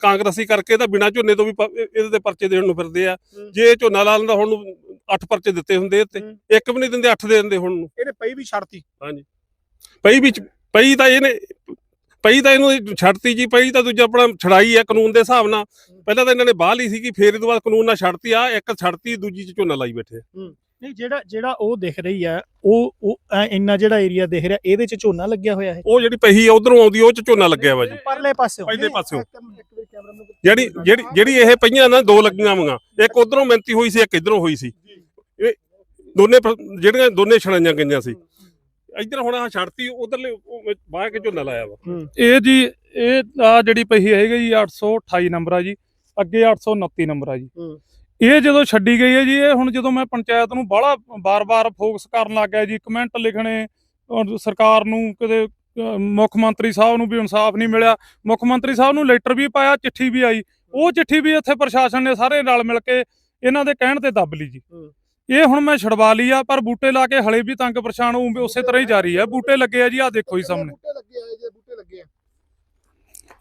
ਕਾਂਗਰਸੀ ਕਰਕੇ ਤਾਂ ਬਿਨਾਂ ਝੋਨੇ ਤੋਂ ਵੀ ਇਹਦੇ ਤੇ ਪਰਚੇ ਦੇਣ ਨੂੰ ਫਿਰਦੇ ਆ। ਜੇ ਝੋਨਾ ਲਾ ਲੈਂਦਾ ਹੁਣ ਨੂੰ ਅੱਠ ਪਰਚੇ ਦਿੱਤੇ ਹੁੰਦੇ ਤੇ। ਇੱਕ ਵੀ ਨਹੀਂ ਦਿੰਦੇ ਅੱਠ ਦੇ ਦਿੰਦੇ ਹੁਣ ਨੂੰ।
ਇਹਨੇ ਪਈ ਵੀ ਛੱਡਤੀ।
ਪਈ ਵਿੱਚ ਪਈ ਤਾਂ ਇਹਨੇ ਪਈ ਤਾਂ ਇਹਨੂੰ ਛੱਡਤੀ ਜੀ ਪਈ ਤਾਂ ਦੂਜਾ ਆਪਣਾ ਛੜਾਈ ਆ ਕਾਨੂੰਨ ਦੇ ਹਿਸਾਬ ਨਾਲ। ਪਹਿਲਾਂ ਤਾਂ ਇਹਨਾਂ ਨੇ ਬਾਹ ਲਈ ਸੀਗੀ ਫੇਰ ਇਹ ਤੋਂ ਬਾਅਦ ਕਾਨੂੰਨ ਨਾਲ ਛੱਡਤੀ ਆ ਇੱਕ ਛੱਡਤੀ ਦੂਜੀ ਚ ਝੋਨਾ ਲਾਈ ਬੈਠੇ ਆ।
ਨਹੀਂ ਜਿਹੜਾ ਜਿਹੜਾ ਉਹ ਦਿਖ ਰਹੀ ਹੈ ਉਹ ਉਹ ਇੰਨਾ ਜਿਹੜਾ ਏਰੀਆ ਦਿਖ ਰਿਹਾ ਇਹਦੇ ਚ ਝੋਨਾ ਲੱਗਿਆ ਹੋਇਆ ਹੈ?
ਉਹ ਜਿਹੜੀ ਪਹੀ ਆ ਉਧਰੋਂ ਆਉਂਦੀ ਉਹ ਚ ਝੋਨਾ ਲੱਗਿਆ ਵਾ ਜੀ।
ਪਰਲੇ ਪਾਸਿਓਂ
ਪਹਿਲੇ ਪਾਸਿਓਂ ਜਿਹੜੀ ਜਿਹੜੀ ਜਿਹੜੀ ਇਹ ਪਈਆਂ ਨਾ ਦੋ ਲੱਗੀਆਂ ਵਾਂ। ਇੱਕ ਉਧਰੋਂ ਮਿੰਤੀ ਹੋਈ ਸੀ ਇੱਕ ਇਧਰੋਂ ਹੋਈ ਸੀ। ਇਹ ਦੋਨੇ ਜਿਹੜੀਆਂ ਦੋਨੇ ਛਣਾਈਆਂ ਗਈਆਂ ਸੀ। ਇੱਧਰ ਹੁਣ ਆ ਛੱਡਤੀ ਉਧਰਲੇ ਬਾਹ ਕੇ ਝੋਨਾ ਲਾਇਆ ਵਾ।
ਇਹ ਜੀ ਇਹ ਆ ਜਿਹੜੀ ਪਹੀ ਹੈਗੀ ਜੀ 828 ਨੰਬਰ ਆ ਜੀ ਅੱਗੇ 829 ਨੰਬਰ ਆ ਜੀ। ਇਹ ਜਦੋਂ ਛੱਡੀ ਗਈ ਹੈ ਜੀ ਇਹ ਹੁਣ ਜਦੋਂ ਮੈਂ ਪੰਚਾਇਤ ਨੂੰ ਬਾਹਲਾ ਬਾਰ-ਬਾਰ ਫੋਕਸ ਕਰਨ ਲੱਗ ਗਿਆ ਜੀ ਕਮੈਂਟ ਲਿਖਣੇ ਔਰ ਸਰਕਾਰ ਨੂੰ ਕਿਤੇ ਅਹ ਮੁੱਖ ਮੰਤਰੀ ਸਾਹਿਬ ਨੂੰ ਵੀ ਇਨਸਾਫ ਨਹੀਂ ਮਿਲਿਆ। ਮੁੱਖ ਮੰਤਰੀ ਸਾਹਿਬ ਨੂੰ ਲੈਟਰ ਵੀ ਪਾਇਆ ਚਿੱਠੀ ਵੀ ਆਈ। ਉਹ ਚਿੱਠੀ ਵੀ ਇੱਥੇ ਪ੍ਰਸ਼ਾਸਨ ਨੇ ਸਾਰੇ ਨਾਲ ਮਿਲ ਕੇ ਇਹਨਾਂ ਦੇ ਕਹਿਣ ਤੇ ਦੱਬ ਲਈ ਜੀ। ਇਹ ਹੁਣ ਮੈਂ ਛਡਵਾ ਲਈ ਆ ਪਰ ਬੂਟੇ ਲਾ ਕੇ ਹਲੇ ਵੀ ਤੰਗ ਪਰੇਸ਼ਾਨ ਉਵੇਂ ਉਸੇ ਤਰ੍ਹਾਂ ਹੀ ਜਾਰੀ ਹੈ। ਬੂਟੇ ਲੱਗੇ ਆ ਜੀ ਆ ਦੇਖੋ ਜੀ ਸਾਹਮਣੇ।
ਬੂਟੇ ਲੱਗੇ ਆ ਜੇ ਬੂਟੇ ਲੱਗੇ ਆ।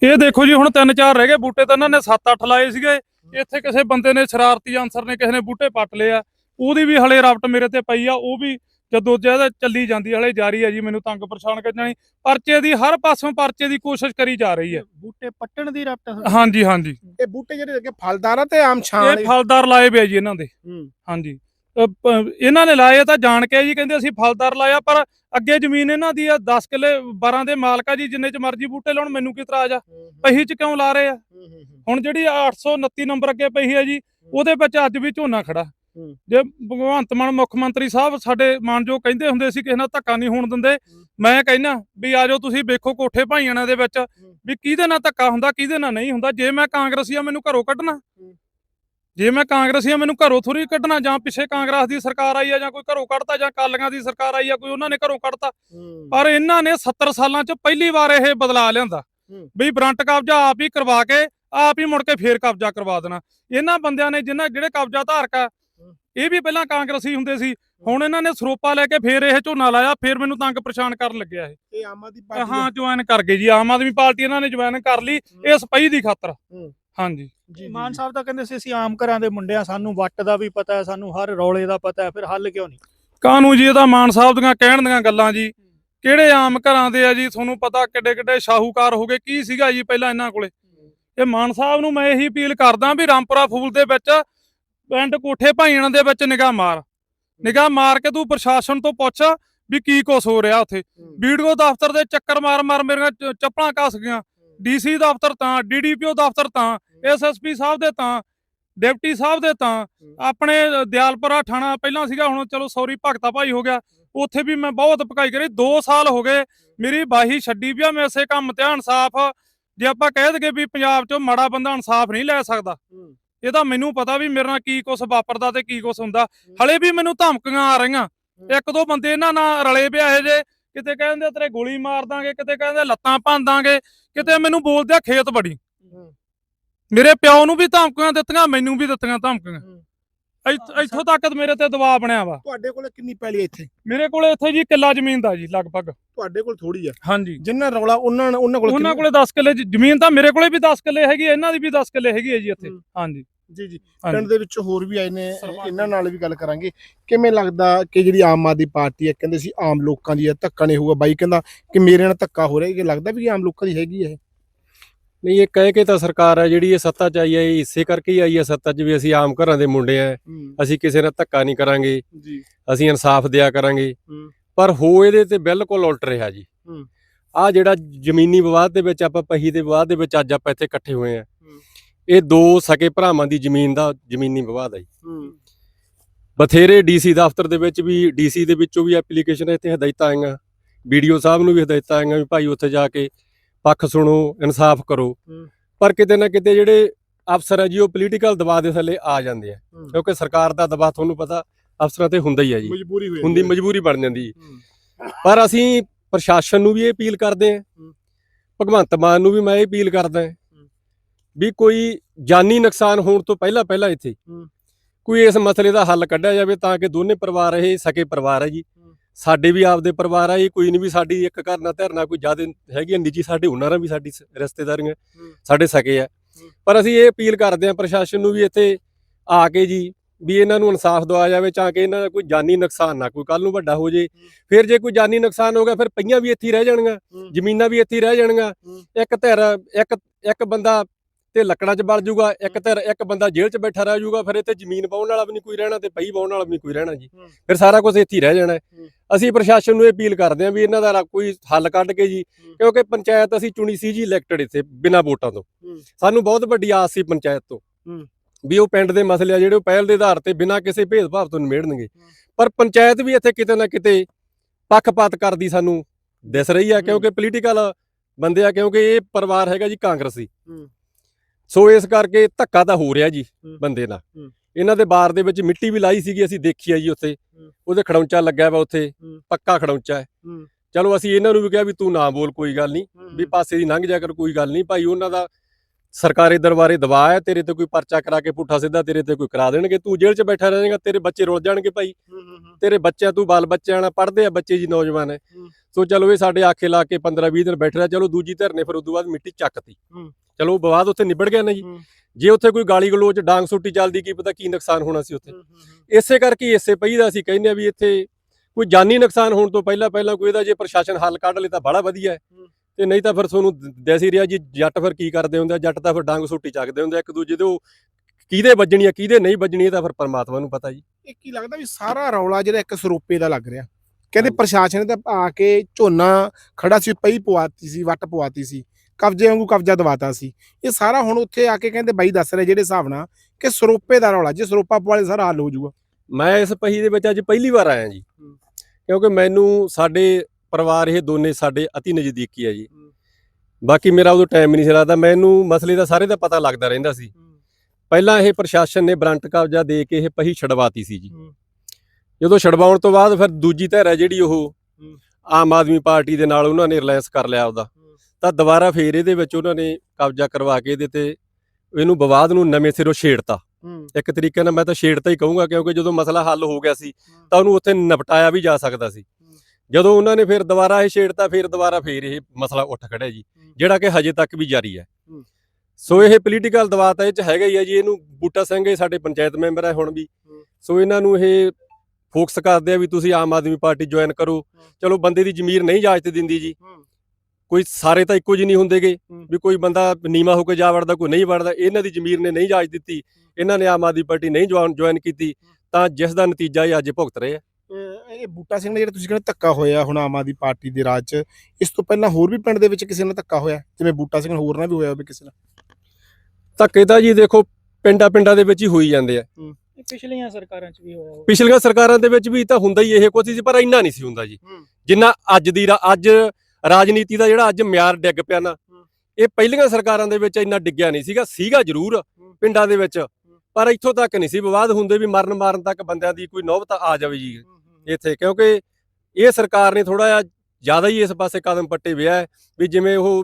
ਇਹ ਦੇਖੋ ਜੀ ਹੁਣ ਤਿੰਨ ਚਾਰ ਰਹਿ ਗਏ ਬੂਟੇ ਤਾਂ ਇਹਨਾਂ ਨੇ 7-8 ਲਾਏ ਸੀਗੇ। ਇੱਥੇ ਕਿਸੇ ਬੰਦੇ ਨੇ ਸ਼ਰਾਰਤੀ ਅਨਸਰ ਨੇ ਕਿਸੇ ਨੇ ਬੂਟੇ ਪੱਟ ਲਿਆ ਉਹਦੀ ਵੀ ਹਲੇ ਰਫਟ ਮੇਰੇ ਤੇ ਪਈ ਆ ਉਹ ਵੀ ਜਦੋਂ ਜਿਹਦਾ ਚੱਲੀ ਜਾਂਦੀ ਹਲੇ ਜਾਰੀ ਹੈ ਜੀ ਮੈਨੂੰ ਤੰਗ ਪਰੇਸ਼ਾਨ ਕਰਨਾ ਨਹੀਂ ਪਰਚੇ ਦੀ ਹਰ ਪਾਸੋਂ ਪਰਚੇ ਦੀ ਕੋਸ਼ਿਸ਼ ਕਰੀ ਜਾ ਰਹੀ ਹੈ।
ਬੂਟੇ ਪੱਟਣ ਦੀ ਰਪਟ
ਹਾਂਜੀ ਹਾਂਜੀ।
ਇਹ ਬੂਟੇ ਜਿਹੜੇ ਲੱਗੇ ਫਲਦਾਰ ਆ ਤੇ ਆਮ ਛਾਂ
ਇਹ ਫਲਦਾਰ ਲਾਏ ਪਏ ਜੀ ਇਹਨਾਂ ਦੇ। ਹਾਂਜੀ। ਇਹਨਾਂ ਨੇ ਲਾਏ ਤਾਂ ਜਾਣ ਕੇ ਜੀ ਕਹਿੰਦੇ ਅਸੀਂ ਫਲਦਾਰ ਲਾਇਆ ਪਰ ਅੱਗੇ ਜ਼ਮੀਨ ਇਹਨਾਂ ਦੀ ਆ 10 ਕਿੱਲੇ 12 ਦੇ ਮਾਲਕ ਆ ਜੀ ਜਿੰਨੇ ਚ ਮਰਜ਼ੀ ਬੂਟੇ ਲਾਉਣ ਮੈਨੂੰ ਕੀ ਇਤਰਾਜ਼ ਆ? ਪਹੀ ਚ ਕਿਉਂ ਲਾ ਰਹੇ ਆ। ਹੁਣ ਜਿਹੜੀ 829 ਨੰਬਰ ਅੱਗੇ ਪਈ ਹੈ ਜੀ ਉਹਦੇ ਵਿੱਚ ਅੱਜ ਵੀ ਝੋਨਾ ਖੜਾ। ਜੇ ਭਗਵੰਤ ਮਾਨ ਮੁੱਖ ਮੰਤਰੀ ਸਾਹਿਬ ਸਾਡੇ ਮਾਨਜੋ ਕਹਿੰਦੇ ਹੁੰਦੇ ਸੀ ਕਿਸੇ ਨਾਲ ਧੱਕਾ ਨਹੀਂ ਹੋਣ ਦਿੰਦੇ। ਮੈਂ ਕਹਿੰਦਾ ਵੀ ਆਜੋ ਤੁਸੀਂ ਵੇਖੋ ਕੋਠੇ ਭਾਈਆਂ ਦੇ ਵਿੱਚ ਵੀ ਕਿਹਦੇ ਨਾਲ ਧੱਕਾ ਹੁੰਦਾ ਕਿਹਦੇ ਨਾਲ ਨਹੀਂ ਹੁੰਦਾ। ਜੇ ਮੈਂ ਕਾਂਗਰਸੀ ਆ ਮੈਨੂੰ ਘਰੋਂ ਕੱਢਣਾ। ਜੇ ਮੈਂ ਕਾਂਗਰਸੀ ਆ ਮੈਨੂੰ ਘਰੋਂ ਥੋੜੀ ਕੱਢਣਾ ਜਾਂ ਪਿੱਛੇ ਕਾਂਗਰਸ ਦੀ ਸਰਕਾਰ ਆਈ ਆ ਜਾਂ ਕੋਈ ਘਰੋਂ ਕੱਢਤਾ ਜਾਂ ਕਾਲੀਆਂ ਦੀ ਸਰਕਾਰ ਆਈ ਆ ਕੋਈ ਉਹਨਾਂ ਨੇ ਘਰੋਂ ਕੱਢਤਾ। ਪਰ ਇਹਨਾਂ ਨੇ 70 ਸਾਲਾਂ 'ਚ ਪਹਿਲੀ ਵਾਰ ਇਹ ਬਦਲਾ ਲਿਆਂਦਾ। ਵੀ ਬਰੰਟ ਕਬਜ਼ਾ ਆਪ ਹੀ ਕਰਵਾ ਕੇ ਆਪ ਹੀ ਮੁੜ ਕੇ ਫੇਰ ਕਬਜ਼ਾ ਕਰਵਾ ਦੇਣਾ। ਇਹਨਾਂ ਬੰਦਿਆਂ ਨੇ ਜਿਨ੍ਹਾਂ ਜਿਹੜੇ ਕਬਜ਼ਾ ਧਾਰਕ ਆ ਇਹ ਵੀ ਪਹਿਲਾਂ ਕਾਂਗਰਸੀ ਹੁੰਦੇ ਸੀ। ਹੁਣ ਇਹਨਾਂ ਨੇ ਸਰੋਪਾ ਲੈ ਕੇ ਫੇਰ ਇਹ ਝੋਨਾ ਲਾਇਆ ਫੇਰ ਮੈਨੂੰ ਤੰਗ ਪਰੇਸ਼ਾਨ ਕਰਨ ਲੱਗਿਆ ਇਹ।
ਇਹ ਆਮ ਆਦਮੀ ਪਾਰਟੀ
ਹਾਂ ਜੁਆਇਨ ਕਰ ਗਏ ਜੀ। ਆਮ ਆਦਮੀ ਪਾਰਟੀ ਇਹਨਾਂ ਨੇ ਜੁਆਇਨ ਕਰ ਲਈ ਇਸ ਪਈ ਦੀ ਖਾਤਰ। ਹਾਂਜੀ।
ਜੀ
ਮਾਨ ਸਾਹਿਬ ਤਾਂ ਕਹਿੰਦੇ ਸੀ ਅਸੀਂ ਆਮ ਘਰਾਂ ਦੇ ਮੁੰਡੇ ਆ ਸਾਨੂੰ ਵੱਟ ਦਾ ਵੀ ਪਤਾ ਹੈ ਸਾਨੂੰ ਹਰ ਰੌਲੇ ਦਾ ਪਤਾ ਹੈ ਫਿਰ ਹੱਲ ਕਿਉਂ ਨਹੀਂ?
ਕਾਨੂੰ ਜੀ ਇਹਦਾ ਮਾਨ ਸਾਹਿਬ ਦੀਆਂ ਕਹਿਣ ਦੀਆਂ ਗੱਲਾਂ ਜੀ। ਕਿਹੜੇ ਆਮ ਘਰਾਂ ਦੇ ਆ ਜੀ? ਤੁਹਾਨੂੰ ਪਤਾ ਕਿੱਡੇ ਕਿੱਡੇ ਸ਼ਾਹੂਕਾਰ ਹੋ ਗਏ ਕੀ ਸੀਗਾ ਜੀ ਪਹਿਲਾਂ ਇਹਨਾਂ ਕੋਲੇ? ਇਹ ਮਾਨ ਸਾਹਿਬ ਨੂੰ ਮੈਂ ਇਹੀ ਅਪੀਲ ਕਰਦਾ ਵੀ ਰਾਮਪੁਰਾ ਫੂਲ ਦੇ ਵਿੱਚ ਪਿੰਡ ਕੋਠੇ ਭਾਈਆਂ ਦੇ ਵਿੱਚ ਨਿਗਾਹ ਮਾਰ। ਨਿਗਾਹ ਮਾਰ ਕੇ ਤੂੰ ਪ੍ਰਸ਼ਾਸਨ ਤੋਂ ਪੁੱਛ ਵੀ ਕੀ ਕੁਛ ਹੋ ਰਿਹਾ ਉੱਥੇ। ਵੀਡੀਓ ਦਫ਼ਤਰ ਦੇ ਚੱਕਰ ਮਾਰ ਮਾਰ ਮੇਰੀਆਂ ਚੱਪਲਾਂ ਘਸ ਗਈਆਂ। ਡੀਸੀ ਦਫ਼ਤਰ ਤਾਂ ਡੀਡੀਪੀਓ ਦਫ਼ਤਰ ਤਾਂ ਐਸਐਸਪੀ ਸਾਹਿਬ ਦੇ ਤਾਂ ਡਿਪਟੀ ਸਾਹਿਬ ਦੇ ਤਾਂ ਆਪਣੇ ਦਿਆਲਪੁਰਾ ਥਾਣਾ ਪਹਿਲਾਂ ਸੀਗਾ ਹੁਣ ਚਲੋ ਸੌਰੀ ਭਗਤਾ ਭਾਈ ਹੋ ਗਿਆ। ਉੱਥੇ ਵੀ ਮੈਂ ਬਹੁਤ ਭਕਾਈ ਕਰੀ 2 ਸਾਲ ਹੋ ਗਏ ਮੇਰੀ ਬਾਹੀ ਛੱਡੀ ਪਿਆ ਮੈਂ ਇਸੇ ਕੰਮ ਤੇ ਇਨਸਾਫ ਜੇ ਆਪਾਂ ਕਹਿ ਦਈਏ ਵੀ ਪੰਜਾਬ 'ਚੋਂ ਮਾੜਾ ਬੰਦਾ ਇਨਸਾਫ ਨਹੀਂ ਲੈ ਸਕਦਾ ਇਹ ਤਾਂ ਮੈਨੂੰ ਪਤਾ ਵੀ ਮੇਰੇ ਨਾਲ ਕੀ ਕੁਛ ਵਾਪਰਦਾ ਤੇ ਕੀ ਕੁਛ ਹੁੰਦਾ। ਹਲੇ ਵੀ ਮੈਨੂੰ ਧਮਕੀਆਂ ਆ ਰਹੀਆਂ। ਇੱਕ ਦੋ ਬੰਦੇ ਇਹਨਾਂ ਨਾਲ ਰਲੇ ਪਿਆ ਇਹ ਜੇ ਕਿਤੇ ਕਹਿੰਦੇ ਤੇਰੇ ਗੋਲੀ ਮਾਰ ਦਾਂਗੇ ਕਿਤੇ ਕਹਿੰਦੇ ਲੱਤਾਂ ਭੰਨ ਦਾਂਗੇ ਕਿਤੇ ਮੈਨੂੰ ਬੋਲਦੇ ਆ ਖੇਤ ਬੜੀ ਮੇਰੇ ਪਿਓ ਨੂੰ ਵੀ ਧਮਕੀਆਂ ਦਿੱਤੀਆਂ ਮੈਨੂੰ ਵੀ ਦਿੱਤੀਆਂ ਧਮਕੀਆਂ। ਇੱਥ- ਤੱਕ ਮੇਰੇ ਤੇ ਦਬਾਅ ਬਣਿਆ ਵਾ।
ਤੁਹਾਡੇ ਕੋਲ ਕਿੰਨੀ ਪੈਲੀ ਇੱਥੇ?
ਮੇਰੇ ਕੋਲੇ ਇੱਥੇ ਜੀ ਕਿੱਲਾ ਜ਼ਮੀਨ ਦਾ ਜੀ ਲਗਭਗ।
ਤੁਹਾਡੇ ਕੋਲ ਥੋੜੀ ਆ।
ਹਾਂਜੀ।
ਜਿੰਨਾ ਰੌਲਾ ਉਹਨਾਂ ਉਹਨਾਂ ਕੋਲ
ਉਹਨਾਂ ਕੋਲੇ 10 ਕਿੱਲੇ ਜ਼ਮੀਨ ਤਾਂ ਮੇਰੇ ਕੋਲੇ ਵੀ 10 ਕਿੱਲੇ ਹੈਗੀ ਇਹਨਾਂ ਦੀ ਵੀ 10 ਕਿੱਲੇ ਹੈਗੀ ਹੈ ਜੀ ਇੱਥੇ। ਹਾਂਜੀ।
ਜੀ ਜੀ। ਪਿੰਡ ਦੇ ਵਿੱਚ ਹੋਰ ਵੀ ਆਏ ਨੇ। ਇਹਨਾਂ ਨਾਲ ਵੀ ਗੱਲ ਕਰਾਂਗੇ। ਕਿਵੇਂ ਲੱਗਦਾ ਕਿ ਜਿਹੜੀ ਆਮ ਆਦਮੀ ਪਾਰਟੀ ਹੈ ਕਹਿੰਦੇ ਸੀ ਆਮ ਲੋਕਾਂ ਦੀ ਹੈ ਧੱਕਾ ਨਹੀਂ ਹੋਊਗਾ। ਬਾਈ ਕਹਿੰਦਾ ਕਿ ਮੇਰੇ ਨਾਲ ਧੱਕਾ ਹੋ ਰਿਹਾ ਇਹ ਲੱਗਦਾ ਵੀ ਆਮ ਲੋਕਾਂ ਦੀ ਹੈਗੀ ਹੈ
ਨਹੀਂ ਇਹ ਕਹਿ ਕੇ ਤਾਂ ਸਰਕਾਰ ਹੈ ਜਿਹੜੀ ਇਹ ਸੱਤਾ ਚ ਆਈ ਹੈ ਇਹ ਇਸੇ ਕਰਕੇ ਹੀ ਆਈ ਹੈ ਸੱਤਾ 'ਚ ਵੀ ਅਸੀਂ ਆਮ ਘਰਾਂ ਦੇ ਮੁੰਡੇ ਆ ਅਸੀਂ ਕਿਸੇ ਨਾਲ ਧੱਕਾ ਨਹੀਂ ਕਰਾਂਗੇ।
ਜੀ।
ਅਸੀਂ ਇਨਸਾਫ ਦਿਆ ਕਰਾਂਗੇ। ਪਰ ਹੋ ਇਹਦੇ ਤੇ ਬਿਲਕੁਲ ਉਲਟ ਰਿਹਾ ਜੀ। ਆ ਜਿਹੜਾ ਜ਼ਮੀਨੀ ਵਿਵਾਦ ਦੇ ਵਿੱਚ ਆਪਾਂ ਪਹੀ ਦੇ ਵਿਵਾਦ ਦੇ ਵਿੱਚ ਅੱਜ ਆਪਾਂ ਇੱਥੇ ਇਕੱਠੇ ਹੋਏ ਆ। ਇਹ ਦੋ ਸਕੇ ਭਰਾਵਾਂ ਦੀ ਜ਼ਮੀਨ ਦਾ ਜ਼ਮੀਨੀ ਵਿਵਾਦ ਹੈ ਜੀ।
ਹੂੰ।
ਬਥੇਰੇ ਡੀਸੀ ਦਫ਼ਤਰ ਦੇ ਵਿੱਚ ਵੀ ਡੀਸੀ ਦੇ ਵਿੱਚੋਂ ਵੀ ਐਪਲੀਕੇਸ਼ਨ ਇੱਥੇ ਹਦਾਇਤਾਂ ਆਈਆਂ। ਵੀਡੀਓ ਸਾਹਿਬ ਨੂੰ ਵੀ ਹਦਾਇਤਾਂ ਆਈਆਂ ਵੀ ਭਾਈ ਉੱਥੇ ਜਾ ਕੇ ਪੱਖ ਸੁਣੋ ਇਨਸਾਫ ਕਰੋ।
ਹੂੰ।
ਪਰ ਕਿਤੇ ਨਾ ਕਿਤੇ ਜਿਹੜੇ ਅਫਸਰ ਆ ਜੀ ਉਹ ਪੋਲੀਟੀਕਲ ਦਬਾਅ ਦੇ ਥੱਲੇ ਆ ਜਾਂਦੇ ਆ।
ਹੂੰ।
ਕਿਉਂਕਿ ਸਰਕਾਰ ਦਾ ਦਬਾਅ ਤੁਹਾਨੂੰ ਪਤਾ ਅਫਸਰਾਂ ਤੇ ਹੁੰਦਾ ਹੀ ਆ ਜੀ।
ਮਜਬੂਰੀ ਹੋਈ
ਹੁੰਦੀ ਮਜਬੂਰੀ ਬਣ ਜਾਂਦੀ
ਹੂੰ।
ਪਰ ਅਸੀਂ ਪ੍ਰਸ਼ਾਸਨ ਨੂੰ ਵੀ ਇਹ ਅਪੀਲ ਕਰਦੇ ਹਾਂ
ਹੂੰ।
ਭਗਵੰਤ ਮਾਨ ਨੂੰ ਵੀ ਮੈਂ ਇਹ ਅਪੀਲ ਕਰਦਾ ਹਾਂ ਵੀ ਕੋਈ ਜਾਨੀ ਨੁਕਸਾਨ ਹੋਣ ਤੋਂ ਪਹਿਲਾਂ ਪਹਿਲਾਂ ਇੱਥੇ। ਕੋਈ ਇਸ ਮਸਲੇ ਦਾ ਹੱਲ ਕੱਢਿਆ ਜਾਵੇ ਤਾਂ ਕਿ ਦੋਨੇ ਪਰਿਵਾਰ ਇਹ ਸਕੇ ਪਰਿਵਾਰ ਹੈ ਜੀ। ਸਾਡੇ ਵੀ ਆਪਦੇ ਪਰਿਵਾਰ ਆ ਇਹ ਕੋਈ ਨਹੀਂ ਵੀ ਸਾਡੀ ਇੱਕ ਘਰ ਨਾਲ ਧਰਨਾ ਕੋਈ ਜ਼ਿਆਦਾ ਹੈਗੀ ਆ ਨਿੱਜੀ ਸਾਡੇ ਉਹਨਾਂ ਨਾਲ ਵੀ ਸਾਡੀ ਰਿਸ਼ਤੇਦਾਰੀਆਂ ਸਾਡੇ ਸਕੇ ਆ। ਪਰ ਅਸੀਂ ਇਹ ਅਪੀਲ ਕਰਦੇ ਹਾਂ ਪ੍ਰਸ਼ਾਸਨ ਨੂੰ ਵੀ ਇੱਥੇ ਆ ਕੇ ਜੀ ਵੀ ਇਹਨਾਂ ਨੂੰ ਇਨਸਾਫ ਦਵਾਇਆ ਜਾਵੇ ਤਾਂ ਕਿ ਇਹਨਾਂ ਦਾ ਕੋਈ ਜਾਨੀ ਨੁਕਸਾਨ ਨਾ ਕੋਈ ਕੱਲ ਨੂੰ ਵੱਡਾ ਹੋ ਜੇ। ਫਿਰ ਜੇ ਕੋਈ ਜਾਨੀ ਨੁਕਸਾਨ ਹੋ ਗਿਆ ਫਿਰ ਪਈਆਂ ਵੀ ਇੱਥੇ ਰਹਿ ਜਾਣਗੀਆਂ। ਜ਼ਮੀਨਾਂ ਵੀ ਇੱਥੇ ਰਹਿ ਜਾਣਗੀਆਂ। ਇੱਕ ਧਿਰ ਇੱਕ ਇੱਕ ਬੰਦਾ ਤੇ ਲੱਕੜਾਂ 'ਚ ਵੜ ਜਾਊਗਾ ਇੱਕ ਧਿਰ ਇੱਕ ਬੰਦਾ ਜੇਲ੍ਹ 'ਚ ਬੈਠਾ ਰਹਿ ਜਾਊਗਾ ਫਿਰ ਇੱਥੇ ਜ਼ਮੀਨ ਪਾਉਣ ਵਾਲਾ ਵੀ ਨਹੀਂ ਕੋਈ ਰਹਿਣਾ ਤੇ ਪਈ ਪਾਉਣ ਵਾਲਾ ਵੀ ਨਹੀਂ ਕੋਈ ਰਹਿਣਾ ਜੀ। ਫਿਰ ਸਾਰਾ ਕੁਝ ਇੱਥੇ ਹੀ ਰਹਿ ਜਾਣਾ। ਅਸੀਂ ਪ੍ਰਸ਼ਾਸਨ ਨੂੰ ਇਹ ਅਪੀਲ ਕਰਦੇ ਹਾਂ ਵੀ ਇਹਨਾਂ ਦਾ ਕੋਈ ਹੱਲ ਕੱਢ ਕੇ ਜੀ ਕਿਉਂਕਿ ਪੰਚਾਇਤ ਅਸੀਂ ਚੁਣੀ ਸੀ ਜੀ ਇਲੈਕਟਡ ਇੱਥੇ ਬਿਨਾਂ ਵੋਟਾਂ ਤੋਂ। ਸਾਨੂੰ ਬਹੁਤ ਵੱਡੀ ਆਸ ਸੀ ਪੰਚਾਇਤ ਤੋਂ। ਵੀ ਉਹ ਪਿੰਡ ਦੇ ਮਸਲੇ ਆ ਜਿਹੜੇ ਉਹ ਪਹਿਲ ਦੇ ਆਧਾਰ ਤੇ ਬਿਨਾਂ ਕਿਸੇ ਭੇਦਭਾਵ ਤੋਂ ਨਿਬੇੜਨਗੇ ਪਰ ਪੰਚਾਇਤ ਵੀ ਇੱਥੇ ਕਿਤੇ ਨਾ ਕਿਤੇ ਪੱਖਪਾਤ ਕਰਦੀ ਸਾਨੂੰ ਦਿਸ ਰਹੀ ਆ। ਕਿਉਂਕਿ ਪੋਲੀਟੀਕਲ ਬੰਦੇ ਆ ਕਿਉਂਕਿ ਇਹ ਪਰਿਵਾਰ ਹੈਗਾ ਜੀ ਕਾਂਗਰਸੀ। ਸੋ ਇਸ ਕਰਕੇ ਧੱਕਾ ਤਾਂ ਹੋ ਰਿਹਾ ਜੀ। ਬੰਦੇ ਨਾਲ। ਇਹਨਾਂ ਦੇ ਬਾਰ ਦੇ ਵਿੱਚ ਮਿੱਟੀ ਵੀ ਲਾਈ ਸੀਗੀ ਅਸੀਂ ਦੇਖੀ ਆ ਜੀ ਉੱਥੇ। ਉਹਦੇ ਖੜੌਂਚਾ ਲੱਗਿਆ ਵਾ ਉੱਥੇ। ਪੱਕਾ ਖੜੌਂਚਾ ਹੈ। ਚਲੋ ਅਸੀਂ ਇਹਨਾਂ ਨੂੰ ਵੀ ਕਿਹਾ ਵੀ ਤੂੰ ਨਾ ਬੋਲ ਕੋਈ ਗੱਲ ਨਹੀਂ। ਵੀ ਪਾਸੇ ਦੀ ਲੰਘ ਜਾ ਕਰ ਕੋਈ ਗੱਲ ਨਹੀਂ। ਭਾਈ ਉਹਨਾਂ ਦਾ ਸਰਕਾਰੀ ਦਰਬਾਰੇ ਦਬਾਅ ਹੈ ਤੇਰੇ ਤੇ ਕੋਈ ਪਰਚਾ ਕਰਾ ਕੇ ਪੁੱਠਾ ਸਿੱਧਾ ਤੇਰੇ ਤੇ ਕੋਈ ਕਰਾ ਦੇਣਗੇ। ਤੂੰ ਜੇਲ੍ਹ 'ਚ ਬੈਠਾ ਰਹੇਂਗਾ ਤੇਰੇ ਬੱਚੇ ਰੁੱਲ ਜਾਣਗੇ ਭਾਈ। ਤੇਰੇ ਬੱਚਿਆਂ ਤੂੰ ਬਾਲ ਬੱਚਿਆਂ ਨਾਲ ਪੜਦੇ ਆ ਬੱਚੇ ਜੀ ਨੌਜਵਾਨ। ਹੈ। ਸੋ ਚਲੋ ਇਹ ਸਾਡੇ ਆਖੇ ਲਾ ਕੇ 15 20 ਦਿਨ ਬੈਠੇ ਰਿਹਾ। ਚਲੋ ਦੂਜੀ ਧਿਰ ਨੇ ਫਿਰ ਉਦੋਂ ਬਾਅਦ ਮਿੱਟੀ ਚੱਕਤੀ। ਚਲੋ ਵਿਵਾਦ ਉੱਥੇ ਨਿਬੜ ਗਿਆ ਨਾ ਜੀ। ਜੇ ਉੱਥੇ ਕੋਈ ਗਾਲੀ ਗਲੋਚ ਡਾਂਗ ਸੁੱਟੀ ਚੱਲਦੀ ਕੀ ਪਤਾ ਕੀ ਨੁਕਸਾਨ ਹੋਣਾ ਸੀ ਉੱਥੇ। ਇਸੇ ਕਰਕੇ ਇਸੇ ਪਈ ਦਾ ਅਸੀਂ ਕਹਿੰਦੇ ਆ ਵੀ ਇੱਥੇ ਕੋਈ ਜਾਨੀ ਨੁਕਸਾਨ ਹੋਣ ਤੋਂ ਪਹਿਲਾਂ ਪਹਿਲਾਂ ਕੋਈ ਇਹਦਾ ਜੇ ਪ੍ਰਸ਼ਾਸਨ ਹੱਲ ਕੱਢ ਲੇ ਤਾਂ ਬੜਾ ਵਧੀਆ ਹੈ। ਤੇ ਨਹੀਂ ਤਾਂ ਫਿਰ ਤੁਹਾਨੂੰ ਦੇਸੀ ਰਿਹਾ ਜੀ ਜੱਟ ਫਿਰ ਕੀ ਕਰਦੇ ਹੁੰਦੇ ਆ? ਜੱਟ ਤਾਂ ਫਿਰ ਡਾਂਗ ਸੁੱਟੀ ਚੱਕਦੇ ਹੁੰਦੇ ਆ। ਇੱਕ ਦੂਜੇ ਦੇ ਉਹ ਕਿਹਦੇ ਵੱਜਣੀ ਆ ਕਿਹਦੇ ਨਹੀਂ ਵੱਜਣੀ ਇਹ ਤਾਂ ਫਿਰ ਪਰਮਾਤਮਾ ਨੂੰ ਪਤਾ ਜੀ।
ਇਹ ਕੀ ਲੱਗਦਾ ਵੀ ਸਾਰਾ ਰੌਲਾ ਜਿਹੜਾ ਇੱਕ ਸਰੋਪੇ ਦਾ ਲੱਗ ਰਿਹਾ। ਕਹਿੰਦੇ ਪ੍ਰਸ਼ਾਸਨ ਨੇ ਤਾਂ ਆ ਕੇ ਝੋਨਾ ਖੜਾ ਸੀ ਪਈ ਪਵਾਤੀ ਸੀ ਵੱਟ ਪਵਾਤੀ ਸੀ। ਕਬਜ਼ੇ ਵਾਂਗੂ ਕਬਜ਼ਾ ਦਵਾਤਾ ਸੀ। ਇਹ ਸਾਰਾ ਹੁਣ ਉੱਥੇ ਆ ਕੇ ਕਹਿੰਦੇ ਬਾਈ ਦੱਸ ਰਹੇ ਜਿਹੜੇ ਹਿਸਾਬ ਨਾਲ ਕਿ ਸਰੋਪੇ ਦਾ ਰੌਲਾ ਜੇ ਸਰੋਪਾ ਪਵਾਲੇ ਸਾਰਾ ਹੱਲ ਹੋ ਜਾਊਗਾ।
ਮੈਂ ਇਸ ਪਹੀ ਦੇ ਵਿੱਚ ਅੱਜ ਪਹਿਲੀ ਵਾਰ ਆਇਆ ਜੀ।
ਹੂੰ।
ਕਿਉਂਕਿ ਮੈਨੂੰ ਸਾਡੇ ਪਰਿਵਾਰ ਇਹ ਦੋਨੇ ਸਾਡੇ ਅਤੀ ਨਜ਼ਦੀਕੀ ਆ ਜੀ।
ਹੂੰ।
ਬਾਕੀ ਮੇਰਾ ਉਦੋਂ ਟਾਈਮ ਨਹੀਂ ਸੀ ਲੱਗਦਾ। ਮੈਨੂੰ ਮਸਲੇ ਦਾ ਸਾਰੇ ਦਾ ਪਤਾ ਲੱਗਦਾ ਰਹਿੰਦਾ ਸੀ। ਪਹਿਲਾਂ ਇਹ ਪ੍ਰਸ਼ਾਸਨ ਨੇ ਬਰੰਟ ਕਬਜ਼ਾ ਦੇ ਕੇ ਇਹ ਪਹੀ ਛਡਵਾਤੀ ਸੀ ਜੀ।
ਹੂੰ।
ਜਦੋਂ ਛਡਵਾਉਣ ਤੋਂ ਬਾਅਦ ਫਿਰ ਦੂਜੀ ਧਿਰ ਹੈ ਜਿਹੜੀ ਉਹ ਆਮ ਆਦਮੀ ਪਾਰਟੀ ਦੇ ਨਾਲ ਉਹਨਾਂ ਨੇ ਰਿਲਾਇੰਸ ਕਰ ਲਿਆ ਉਹਦਾ ਤਾਂ ਦੁਬਾਰਾ ਫੇਰ ਇਹਦੇ ਵਿੱਚ ਉਹਨਾਂ ਨੇ ਕਬਜ਼ਾ ਕਰਵਾ ਕੇ ਇਹਦੇ ਤੇ ਇਹਨੂੰ ਵਿਵਾਦ ਨੂੰ ਨਵੇਂ ਸਿਰੋਂ ਛੇੜਤਾ। ਇੱਕ ਤਰੀਕੇ ਨਾਲ ਮੈਂ ਤਾਂ ਛੇੜਤਾ ਹੀ ਕਹੂੰਗਾ ਕਿਉਂਕਿ ਜਦੋਂ ਮਸਲਾ ਹੱਲ ਹੋ ਗਿਆ ਸੀ ਤਾਂ ਉਹਨੂੰ ਉੱਥੇ ਨਿਪਟਾਇਆ ਵੀ ਜਾ ਸਕਦਾ ਸੀ। ਜਦੋਂ ਉਹਨਾਂ ਨੇ ਫਿਰ ਦੁਬਾਰਾ ਇਹ ਛੇੜਤਾ ਫਿਰ ਦੁਬਾਰਾ ਫਿਰ ਇਹ ਮਸਲਾ ਉੱਠ ਖੜਿਆ ਜੀ ਜਿਹੜਾ ਕਿ ਹਜੇ ਤੱਕ ਵੀ ਜਾਰੀ ਹੈ। ਸੋ ਇਹ ਪੋਲੀਟੀਕਲ ਦਬਾਅ ਤਾਂ ਇਹ ਚ ਹੈਗਾ ਹੀ ਹੈ ਜੀ ਇਹਨੂੰ ਬੂਟਾ ਸਿੰਘ ਇਹ ਸਾਡੇ ਪੰਚਾਇਤ ਮੈਂਬਰ ਹੈ ਹੁਣ ਵੀ। ਸੋ ਇਹਨਾਂ ਨੂੰ ਇਹ ਫੋਕਸ ਕਰਦੇ ਆ ਵੀ ਤੁਸੀਂ ਆਮ ਆਦਮੀ ਪਾਰਟੀ ਜੁਆਇਨ ਕਰੋ। ਚਲੋ ਬੰਦੇ ਦੀ ਜ਼ਮੀਰ ਨਹੀਂ ਇਜਾਜ਼ਤ ਦਿੰਦੀ ਜੀ। ਕੋਈ ਸਾਰੇ ਤਾਂ ਇੱਕੋ ਜਿਹੇ ਨਹੀਂ ਹੁੰਦੇਗੇ। ਵੀ ਕੋਈ ਬੰਦਾ ਨੀਵਾ ਹੋ ਕੇ ਜਾ ਵੜਦਾ ਕੋਈ ਨਹੀਂ ਵੜਦਾ ਇਹਨਾਂ ਦੀ ਜ਼ਮੀਰ ਨੇ ਨਹੀਂ ਇਜਾਜ਼ਤ ਦਿੱਤੀ ਇਹਨਾਂ ਨੇ ਆਮ ਆਦਮੀ ਪਾਰਟੀ ਨਹੀਂ ਜੁਆਇਨ ਕੀਤੀ ਤਾਂ ਜਿਸ ਦਾ ਨਤੀਜਾ ਇਹ ਅੱਜ ਭੁਗਤ ਰਹੇ ਆ।
ਇਹ ਬੂਟਾ ਸਿੰਘ ਨੇ ਜਿਹੜਾ ਤੁਸੀਂ ਕਹਿੰਦੇ ਧੱਕਾ ਹੋਇਆ ਹੁਣ ਆਮ ਆਦਮੀ ਪਾਰਟੀ ਦੇ ਰਾਜ 'ਚ ਇਸ ਤੋਂ ਪਹਿਲਾਂ ਹੋਰ ਵੀ ਪਿੰਡ ਦੇ ਵਿੱਚ ਕਿਸੇ ਨਾਲ ਧੱਕਾ ਹੋਇਆ? ਜਿਵੇਂ ਬੂਟਾ ਸਿੰਘ ਹੋਰ ਨਾਲ ਵੀ ਹੋਇਆ ਹੋਵੇ ਕਿਸੇ ਨਾਲ?
ਧੱਕੇ ਤਾਂ ਜੀ ਦੇਖੋ ਪਿੰਡਾਂ ਪਿੰਡਾਂ ਦੇ ਵਿੱਚ ਹੀ ਹੋਈ ਜਾਂਦੇ ਆ।
ਪਿਛਲੀਆਂ ਸਰਕਾਰਾਂ 'ਚ ਵੀ ਹੋਇਆ।
ਪਿਛਲੀਆਂ ਸਰਕਾਰਾਂ ਦੇ ਵਿੱਚ ਵੀ ਤਾਂ ਹੁੰਦਾ ਹੀ ਇਹ ਕੁਝ ਸੀ ਪਰ ਇੰਨਾ ਨਹੀਂ ਸੀ ਹੁੰਦਾ ਜੀ। ਜਿੰਨਾ ਅੱਜ ਦੀ ਅੱਜ ਰਾਜਨੀਤੀ ਦਾ ਜਿਹੜਾ ਅੱਜ ਮਿਆਰ ਡਿੱਗ ਪਿਆ ਨਾ ਇਹ ਪਹਿਲੀਆਂ ਸਰਕਾਰਾਂ ਦੇ ਵਿੱਚ ਇੰਨਾ ਡਿੱਗਿਆ ਨਹੀਂ ਸੀਗਾ ਸੀਗਾ ਜ਼ਰੂਰ ਪਿੰਡਾਂ ਦੇ ਵਿੱਚ ਪਰ ਇੱਥੋਂ ਤੱਕ ਨਹੀਂ ਸੀ ਵਿਵਾਦ ਹੁੰਦੇ ਵੀ ਮਰਨ ਮਾਰਨ ਤੱਕ ਬੰਦਿਆਂ ਦੀ ਕੋਈ ਨੌਬਤ ਆ ਜਾਵੇ ਜੀ। ਇੱਥੇ ਕਿਉਂਕਿ ਇਹ ਸਰਕਾਰ ਨੇ ਥੋੜਾ ਜਿਹਾ ਜ਼ਿਆਦਾ ਹੀ ਇਸ ਪਾਸੇ ਕਦਮ ਪੱਟੇ ਵਿਆ ਹੈ ਵੀ ਜਿਵੇਂ ਉਹ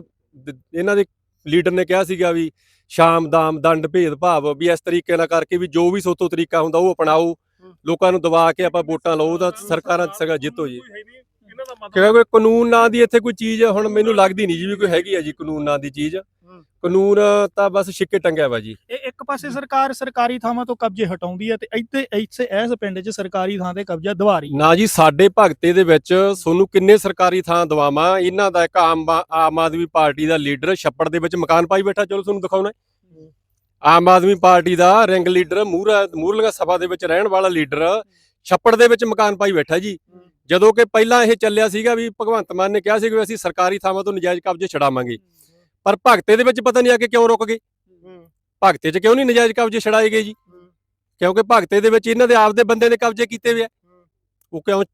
ਇਹਨਾਂ ਦੇ ਲੀਡਰ ਨੇ ਕਿਹਾ ਸੀਗਾ ਵੀ ਸ਼ਾਮ ਦਾਮ ਦੰਡ ਭੇਦ ਭਾਵ ਵੀ ਇਸ ਤਰੀਕੇ ਨਾਲ ਕਰਕੇ ਵੀ ਜੋ ਵੀ ਸੋਤੋ ਤਰੀਕਾ ਹੁੰਦਾ ਉਹ ਅਪਣਾਓ ਲੋਕਾਂ ਨੂੰ ਦਬਾ ਕੇ ਆਪਾਂ ਵੋਟਾਂ ਲਓ ਉਹਦਾ ਸਰਕਾਰਾਂ ਸਗਾ ਜਿੱਤੋ ਜੀ। ਕਿਉਂਕਿ ਕਾਨੂੰਨ ਨਾਂ ਦੀ ਇੱਥੇ ਕੋਈ ਚੀਜ਼ ਹੁਣ ਮੈਨੂੰ ਲੱਗਦੀ ਨਹੀਂ ਜੀ ਵੀ ਕੋਈ ਹੈਗੀ ਹੈ ਜੀ ਕਾਨੂੰਨ ਨਾਂ ਦੀ ਚੀਜ਼। ਕਾਨੂੰਨ ਤਾਂ ਬਸ ਛਿੱਕੇ ਟੰਗਿਆ ਵਾ ਜੀ।
ਇਹ ਇੱਕ ਪਾਸੇ ਸਰਕਾਰ ਸਰਕਾਰੀ ਥਾਵਾਂ ਤੋਂ ਕਬਜ਼ੇ ਹਟਾਉਂਦੀ ਹੈ ਤੇ ਇੱਥੇ ਇੱਥੇ ਇਸ ਪਿੰਡ 'ਚ ਸਰਕਾਰੀ ਥਾਂ ਤੇ ਕਬਜ਼ਾ ਦਵਾ ਰਹੀ
ਨਾ ਜੀ ਸਾਡੇ ਭਗਤੇ ਦੇ ਵਿੱਚ ਤੁਹਾਨੂੰ ਕਿੰਨੇ ਸਰਕਾਰੀ ਥਾਂ ਦਵਾਵਾਂ ਇਹਨਾਂ ਦਾ ਇੱਕ ਆਮ ਆਮ ਆਦਮੀ ਪਾਰਟੀ ਦਾ ਲੀਡਰ ਛੱਪੜ ਦੇ ਵਿੱਚ ਮਕਾਨ ਪਾਈ ਬੈਠਾ ਚਲੋ ਤੁਹਾਨੂੰ ਦਿਖਾਉਣਾ। ਆਮ ਆਦਮੀ ਪਾਰਟੀ ਦਾ ਰਿੰਗ ਲੀਡਰ ਮੂਹਰਾ ਮੂਰਲੀਆਂ ਸਭਾ ਦੇ ਵਿੱਚ ਰਹਿਣ ਵਾਲਾ ਲੀਡਰ ਛੱਪੜ ਦੇ ਵਿੱਚ ਮਕਾਨ ਪਾਈ ਬੈਠਾ ਜੀ। ਜਦੋਂ ਕਿ ਪਹਿਲਾਂ ਇਹ ਚੱਲਿਆ ਸੀਗਾ ਵੀ ਭਗਵੰਤ ਮਾਨ ਨੇ ਕਿਹਾ ਸੀ ਕਿ ਅਸੀਂ ਸਰਕਾਰੀ ਥਾਵਾਂ ਤੋਂ ਨਜਾਇਜ਼ ਕਬਜ਼ੇ ਛਡਾਵਾਂਗੇ। ਪਰ ਭਗਤੇ ਦੇ ਵਿੱਚ ਪਤਾ ਨਹੀਂ ਆ ਕਿ ਕਿਉਂ ਰੁਕ ਗਏ। ਭਗਤੇ 'ਚ ਕਿਉਂ ਨਹੀਂ ਨਜਾਇਜ਼ ਕਬਜ਼ੇ ਛਡਾਏ ਗਏ ਜੀ? ਕਿਉਂਕਿ ਭਗਤੇ ਦੇ ਵਿੱਚ ਇਹਨਾਂ ਦੇ ਆਪਦੇ ਬੰਦੇ ਨੇ ਕਬਜ਼ੇ ਕੀਤੇ ਹੋਏ ਆ। ਉਹ ਕਿਉਂ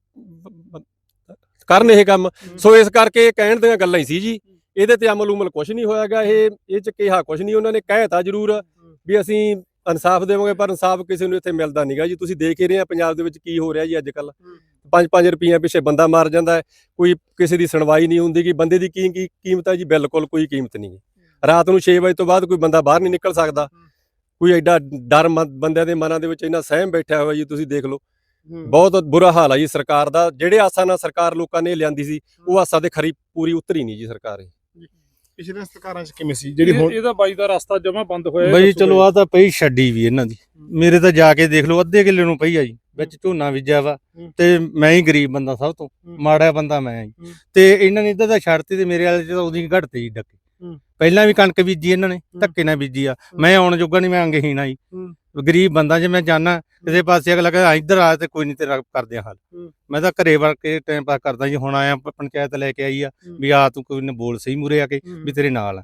ਕਰਨ ਇਹ ਕੰਮ? ਸੋ ਇਸ ਕਰਕੇ ਕਹਿਣ ਦੀਆਂ ਗੱਲਾਂ ਹੀ ਸੀ ਜੀ। ਇਹਦੇ ਤੇ ਅਮਲ ਉਮਲ ਕੁਝ ਨਹੀਂ ਹੋਇਆਗਾ ਇਹ ਇਹ ਚ ਕਿਹਾ ਕੁਝ ਨਹੀਂ। ਉਹਨਾਂ ਨੇ ਕਹਿਤਾ ਜ਼ਰੂਰ ਵੀ ਅਸੀਂ ਇਨਸਾਫ ਦੇਵਾਂਗੇ ਪਰ ਇਨਸਾਫ ਕਿਸੇ ਨੂੰ ਇੱਥੇ ਮਿਲਦਾ ਨਹੀਂਗਾ ਜੀ। ਤੁਸੀਂ ਦੇਖ ਹੀ ਰਹੇ ਆ ਪੰਜਾਬ ਦੇ ਵਿੱਚ ਕੀ ਹੋ ਰਿਹਾ ਜੀ ਅੱਜ ਕੱਲ 5-5 ਰੁਪਈਆ ਪਿੱਛੇ ਬੰਦਾ ਮਾਰ ਜਾਂਦਾ ਹੈ। ਕੋਈ ਕਿਸੇ ਦੀ ਸੁਣਵਾਈ ਨਹੀਂ ਹੁੰਦੀ ਕਿ ਬੰਦੇ ਦੀ ਕੀ ਕੀ ਕੀਮਤ ਹੈ ਜੀ? ਬਿਲਕੁਲ ਕੋਈ ਕੀਮਤ ਨਹੀਂ ਰਾਤ ਨੂੰ 6 ਵਜੇ ਤੋਂ ਬਾਅਦ ਕੋਈ ਬੰਦਾ ਬਾਹਰ ਨਹੀਂ ਨਿਕਲ ਸਕਦਾ। ਕੋਈ ਐਡਾ ਡਰ ਬੰਦਿਆਂ ਦੇ ਮਨਾਂ ਦੇ ਵਿੱਚ ਇੰਨਾ ਸਹਿਮ ਬੈਠਿਆ ਹੋਇਆ ਜੀ ਤੁਸੀਂ ਦੇਖ ਲਓ। ਬਹੁਤ ਬੁਰਾ ਹਾਲ ਹੈ ਜੀ ਸਰਕਾਰ ਦਾ। ਜਿਹੜੇ ਆਸਾਂ ਨਾਲ ਸਰਕਾਰ ਲੋਕਾਂ ਨੇ ਲਿਆਂਦੀ ਸੀ ਉਹ ਆਸਾਂ ਤੇ ਖਰੀ ਪੂਰੀ ਉਤਰੀ ਨਹੀਂ ਜੀ ਸਰਕਾਰ ਇਹ।
ਪਿਛਲੇ ਸਰਕਾਰਾਂ 'ਚ ਕਿਵੇਂ ਸੀ ਜਿਹੜੀ ਹੁਣ
ਇਹਦਾ ਬਾਈ ਦਾ ਰਸਤਾ ਜਮਾ ਬੰਦ ਹੋਇਆ
ਬਈ ਚਲੋ ਆ ਤਾਂ ਪਈ ਛੱਡੀ ਵੀ ਇਹਨਾਂ ਦੀ ਮੇਰੇ ਤਾਂ ਜਾ ਕੇ ਦੇਖ ਲਓ ਅੱਧੇ ਕਿੱਲੇ ਨੂੰ ਪਈ ਆ ਜੀ ਵਿੱਚ ਝੋਨਾ ਬੀਜਿਆ ਵਾ
ਹੂੰ।
ਤੇ ਮੈਂ ਹੀ ਗਰੀਬ ਬੰਦਾ ਸਭ ਤੋਂ
ਹੂੰ।
ਮਾੜਾ ਬੰਦਾ ਮੈਂ ਜੀ
ਹੂੰ।
ਤੇ ਇਹਨਾਂ ਨੇ ਇੱਧਰ ਦਾ ਛੱਡਤੀ ਤੇ ਮੇਰੇ ਵਾਲੇ ਚ ਤਾਂ ਉਹਦੀ ਘਟਤੇ ਜੀ ਡੱਕੇ
ਹੂੰ।
ਪਹਿਲਾਂ ਵੀ ਕਣਕ ਬੀਜੀ ਇਹਨਾਂ ਨੇ ਧੱਕੇ ਨਾਲ ਬੀਜੀ ਆ ਮੈਂ ਆਉਣ ਜੋਗਾ ਨਹੀਂ ਮੈਂ ਅੰਗਹੀਣ ਆ ਜੀ
ਹੂੰ।
ਗਰੀਬ ਬੰਦਾ ਜੇ ਮੈਂ ਜਾਣਾ ਕਿਸੇ ਪਾਸੇ ਅਗਲਾ ਕਹਿੰਦਾ ਇੱਧਰ ਆ ਤੇ ਕੋਈ ਨਹੀਂ ਤੇਰਾ ਕਰਦੇ ਹੱਲ। ਮੈਂ ਤਾਂ ਘਰੇ ਵੜ ਕੇ ਟਾਈਮ ਪਾਸ ਕਰਦਾ ਜੀ ਹੁਣ ਆਇਆ ਪੰਚਾਇਤ ਲੈ ਕੇ ਆਈ ਆ। ਵੀ ਆ ਤੂੰ ਕੋਈ ਨਾ ਬੋਲ ਸਹੀ ਮੂਰੇ ਆ ਕੇ। ਵੀ ਤੇਰੇ ਨਾਲ ਆ।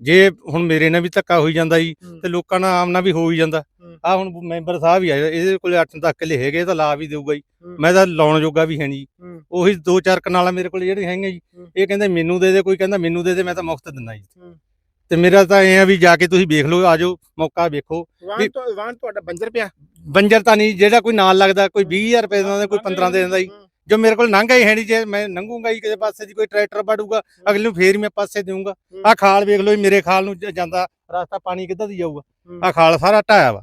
ਜੇ ਹੁਣ ਮੇਰੇ ਨਾਲ ਵੀ ਧੱਕਾ ਹੋਈ ਜਾਂਦਾ ਜੀ। ਤੇ ਲੋਕਾਂ ਨਾਲ ਆਮ ਨਾਲ ਵੀ ਹੋ ਹੀ ਜਾਂਦਾ। ਆ ਹੁਣ ਮੈਂਬਰ ਸਾਹਿਬ ਹੀ ਆਏ ਇਹਦੇ ਕੋਲੇ 8 ਤੱਕ ਹੈਗੇ ਇਹ ਤਾਂ ਲਾ ਵੀ ਦੇਊਗਾ ਜੀ।
ਹੂੰ।
ਮੈਂ ਤਾਂ ਲਾਉਣ ਜੋਗਾ ਵੀ ਹੈ ਨਹੀਂ। ਉਹੀ ਦੋ ਚਾਰ ਕਨਾਲਾਂ ਮੇਰੇ ਕੋਲ ਜਿਹੜੇ ਹੈਗੇ ਜੀ। ਇਹ ਕਹਿੰਦੇ ਮੈਨੂੰ ਦੇ ਦੇ ਕੋਈ ਕਹਿੰਦਾ ਮੈਨੂੰ ਦੇ ਦੇ ਮੈਂ ਤਾਂ ਮੁਫਤ ਦਿੰਦਾ ਜੀ। ਤੇ ਮੇਰਾ ਤਾਂ ਐ ਆ ਵੀ ਜਾ ਕੇ ਤੁਸੀਂ ਵੇਖ ਲਓ ਆਜੋ ਮੌਕਾ ਵੇਖੋ।
ਵਾਹਨ ਤੁਹਾਡਾ ਬੰਜਰ ਪਿਆ?
ਬੰਜਰ ਤਾਂ ਨਹੀਂ ਜਿਹੜਾ ਕੋਈ ਨਾਲ ਲੱਗਦਾ ਕੋਈ 20000 ਰੁਪਏ ਦਿੰਦਾ ਕੋਈ 15 ਦੇ ਦਿੰਦਾ ਜੀ। ਜੋ ਮੇਰੇ ਕੋਲ ਨੰਗਾ ਹੀ ਹੈ ਨਹੀਂ ਜੇ ਮੈਂ ਨੰਗੂਗਾ ਹੀ ਕਿਸੇ ਪਾਸੇ ਦੀ ਕੋਈ ਟਰੈਕਟਰ ਵੜੂਗਾ ਅਗਲੇ ਨੂੰ ਫੇਰ ਮੈਂ ਪਾਸੇ ਦੇਊਂਗਾ। ਆ ਖਾਲ ਵੇਖ ਲਓ ਮੇਰੇ ਖਾਲ ਨੂੰ ਜਾਂਦਾ ਰਸਤਾ ਪਾਣੀ ਕਿੱਦਾਂ ਦੀ ਜਾਊਗਾ? ਆ ਖਾਲ ਸਾਰਾ ਢਾਇਆ ਵਾ।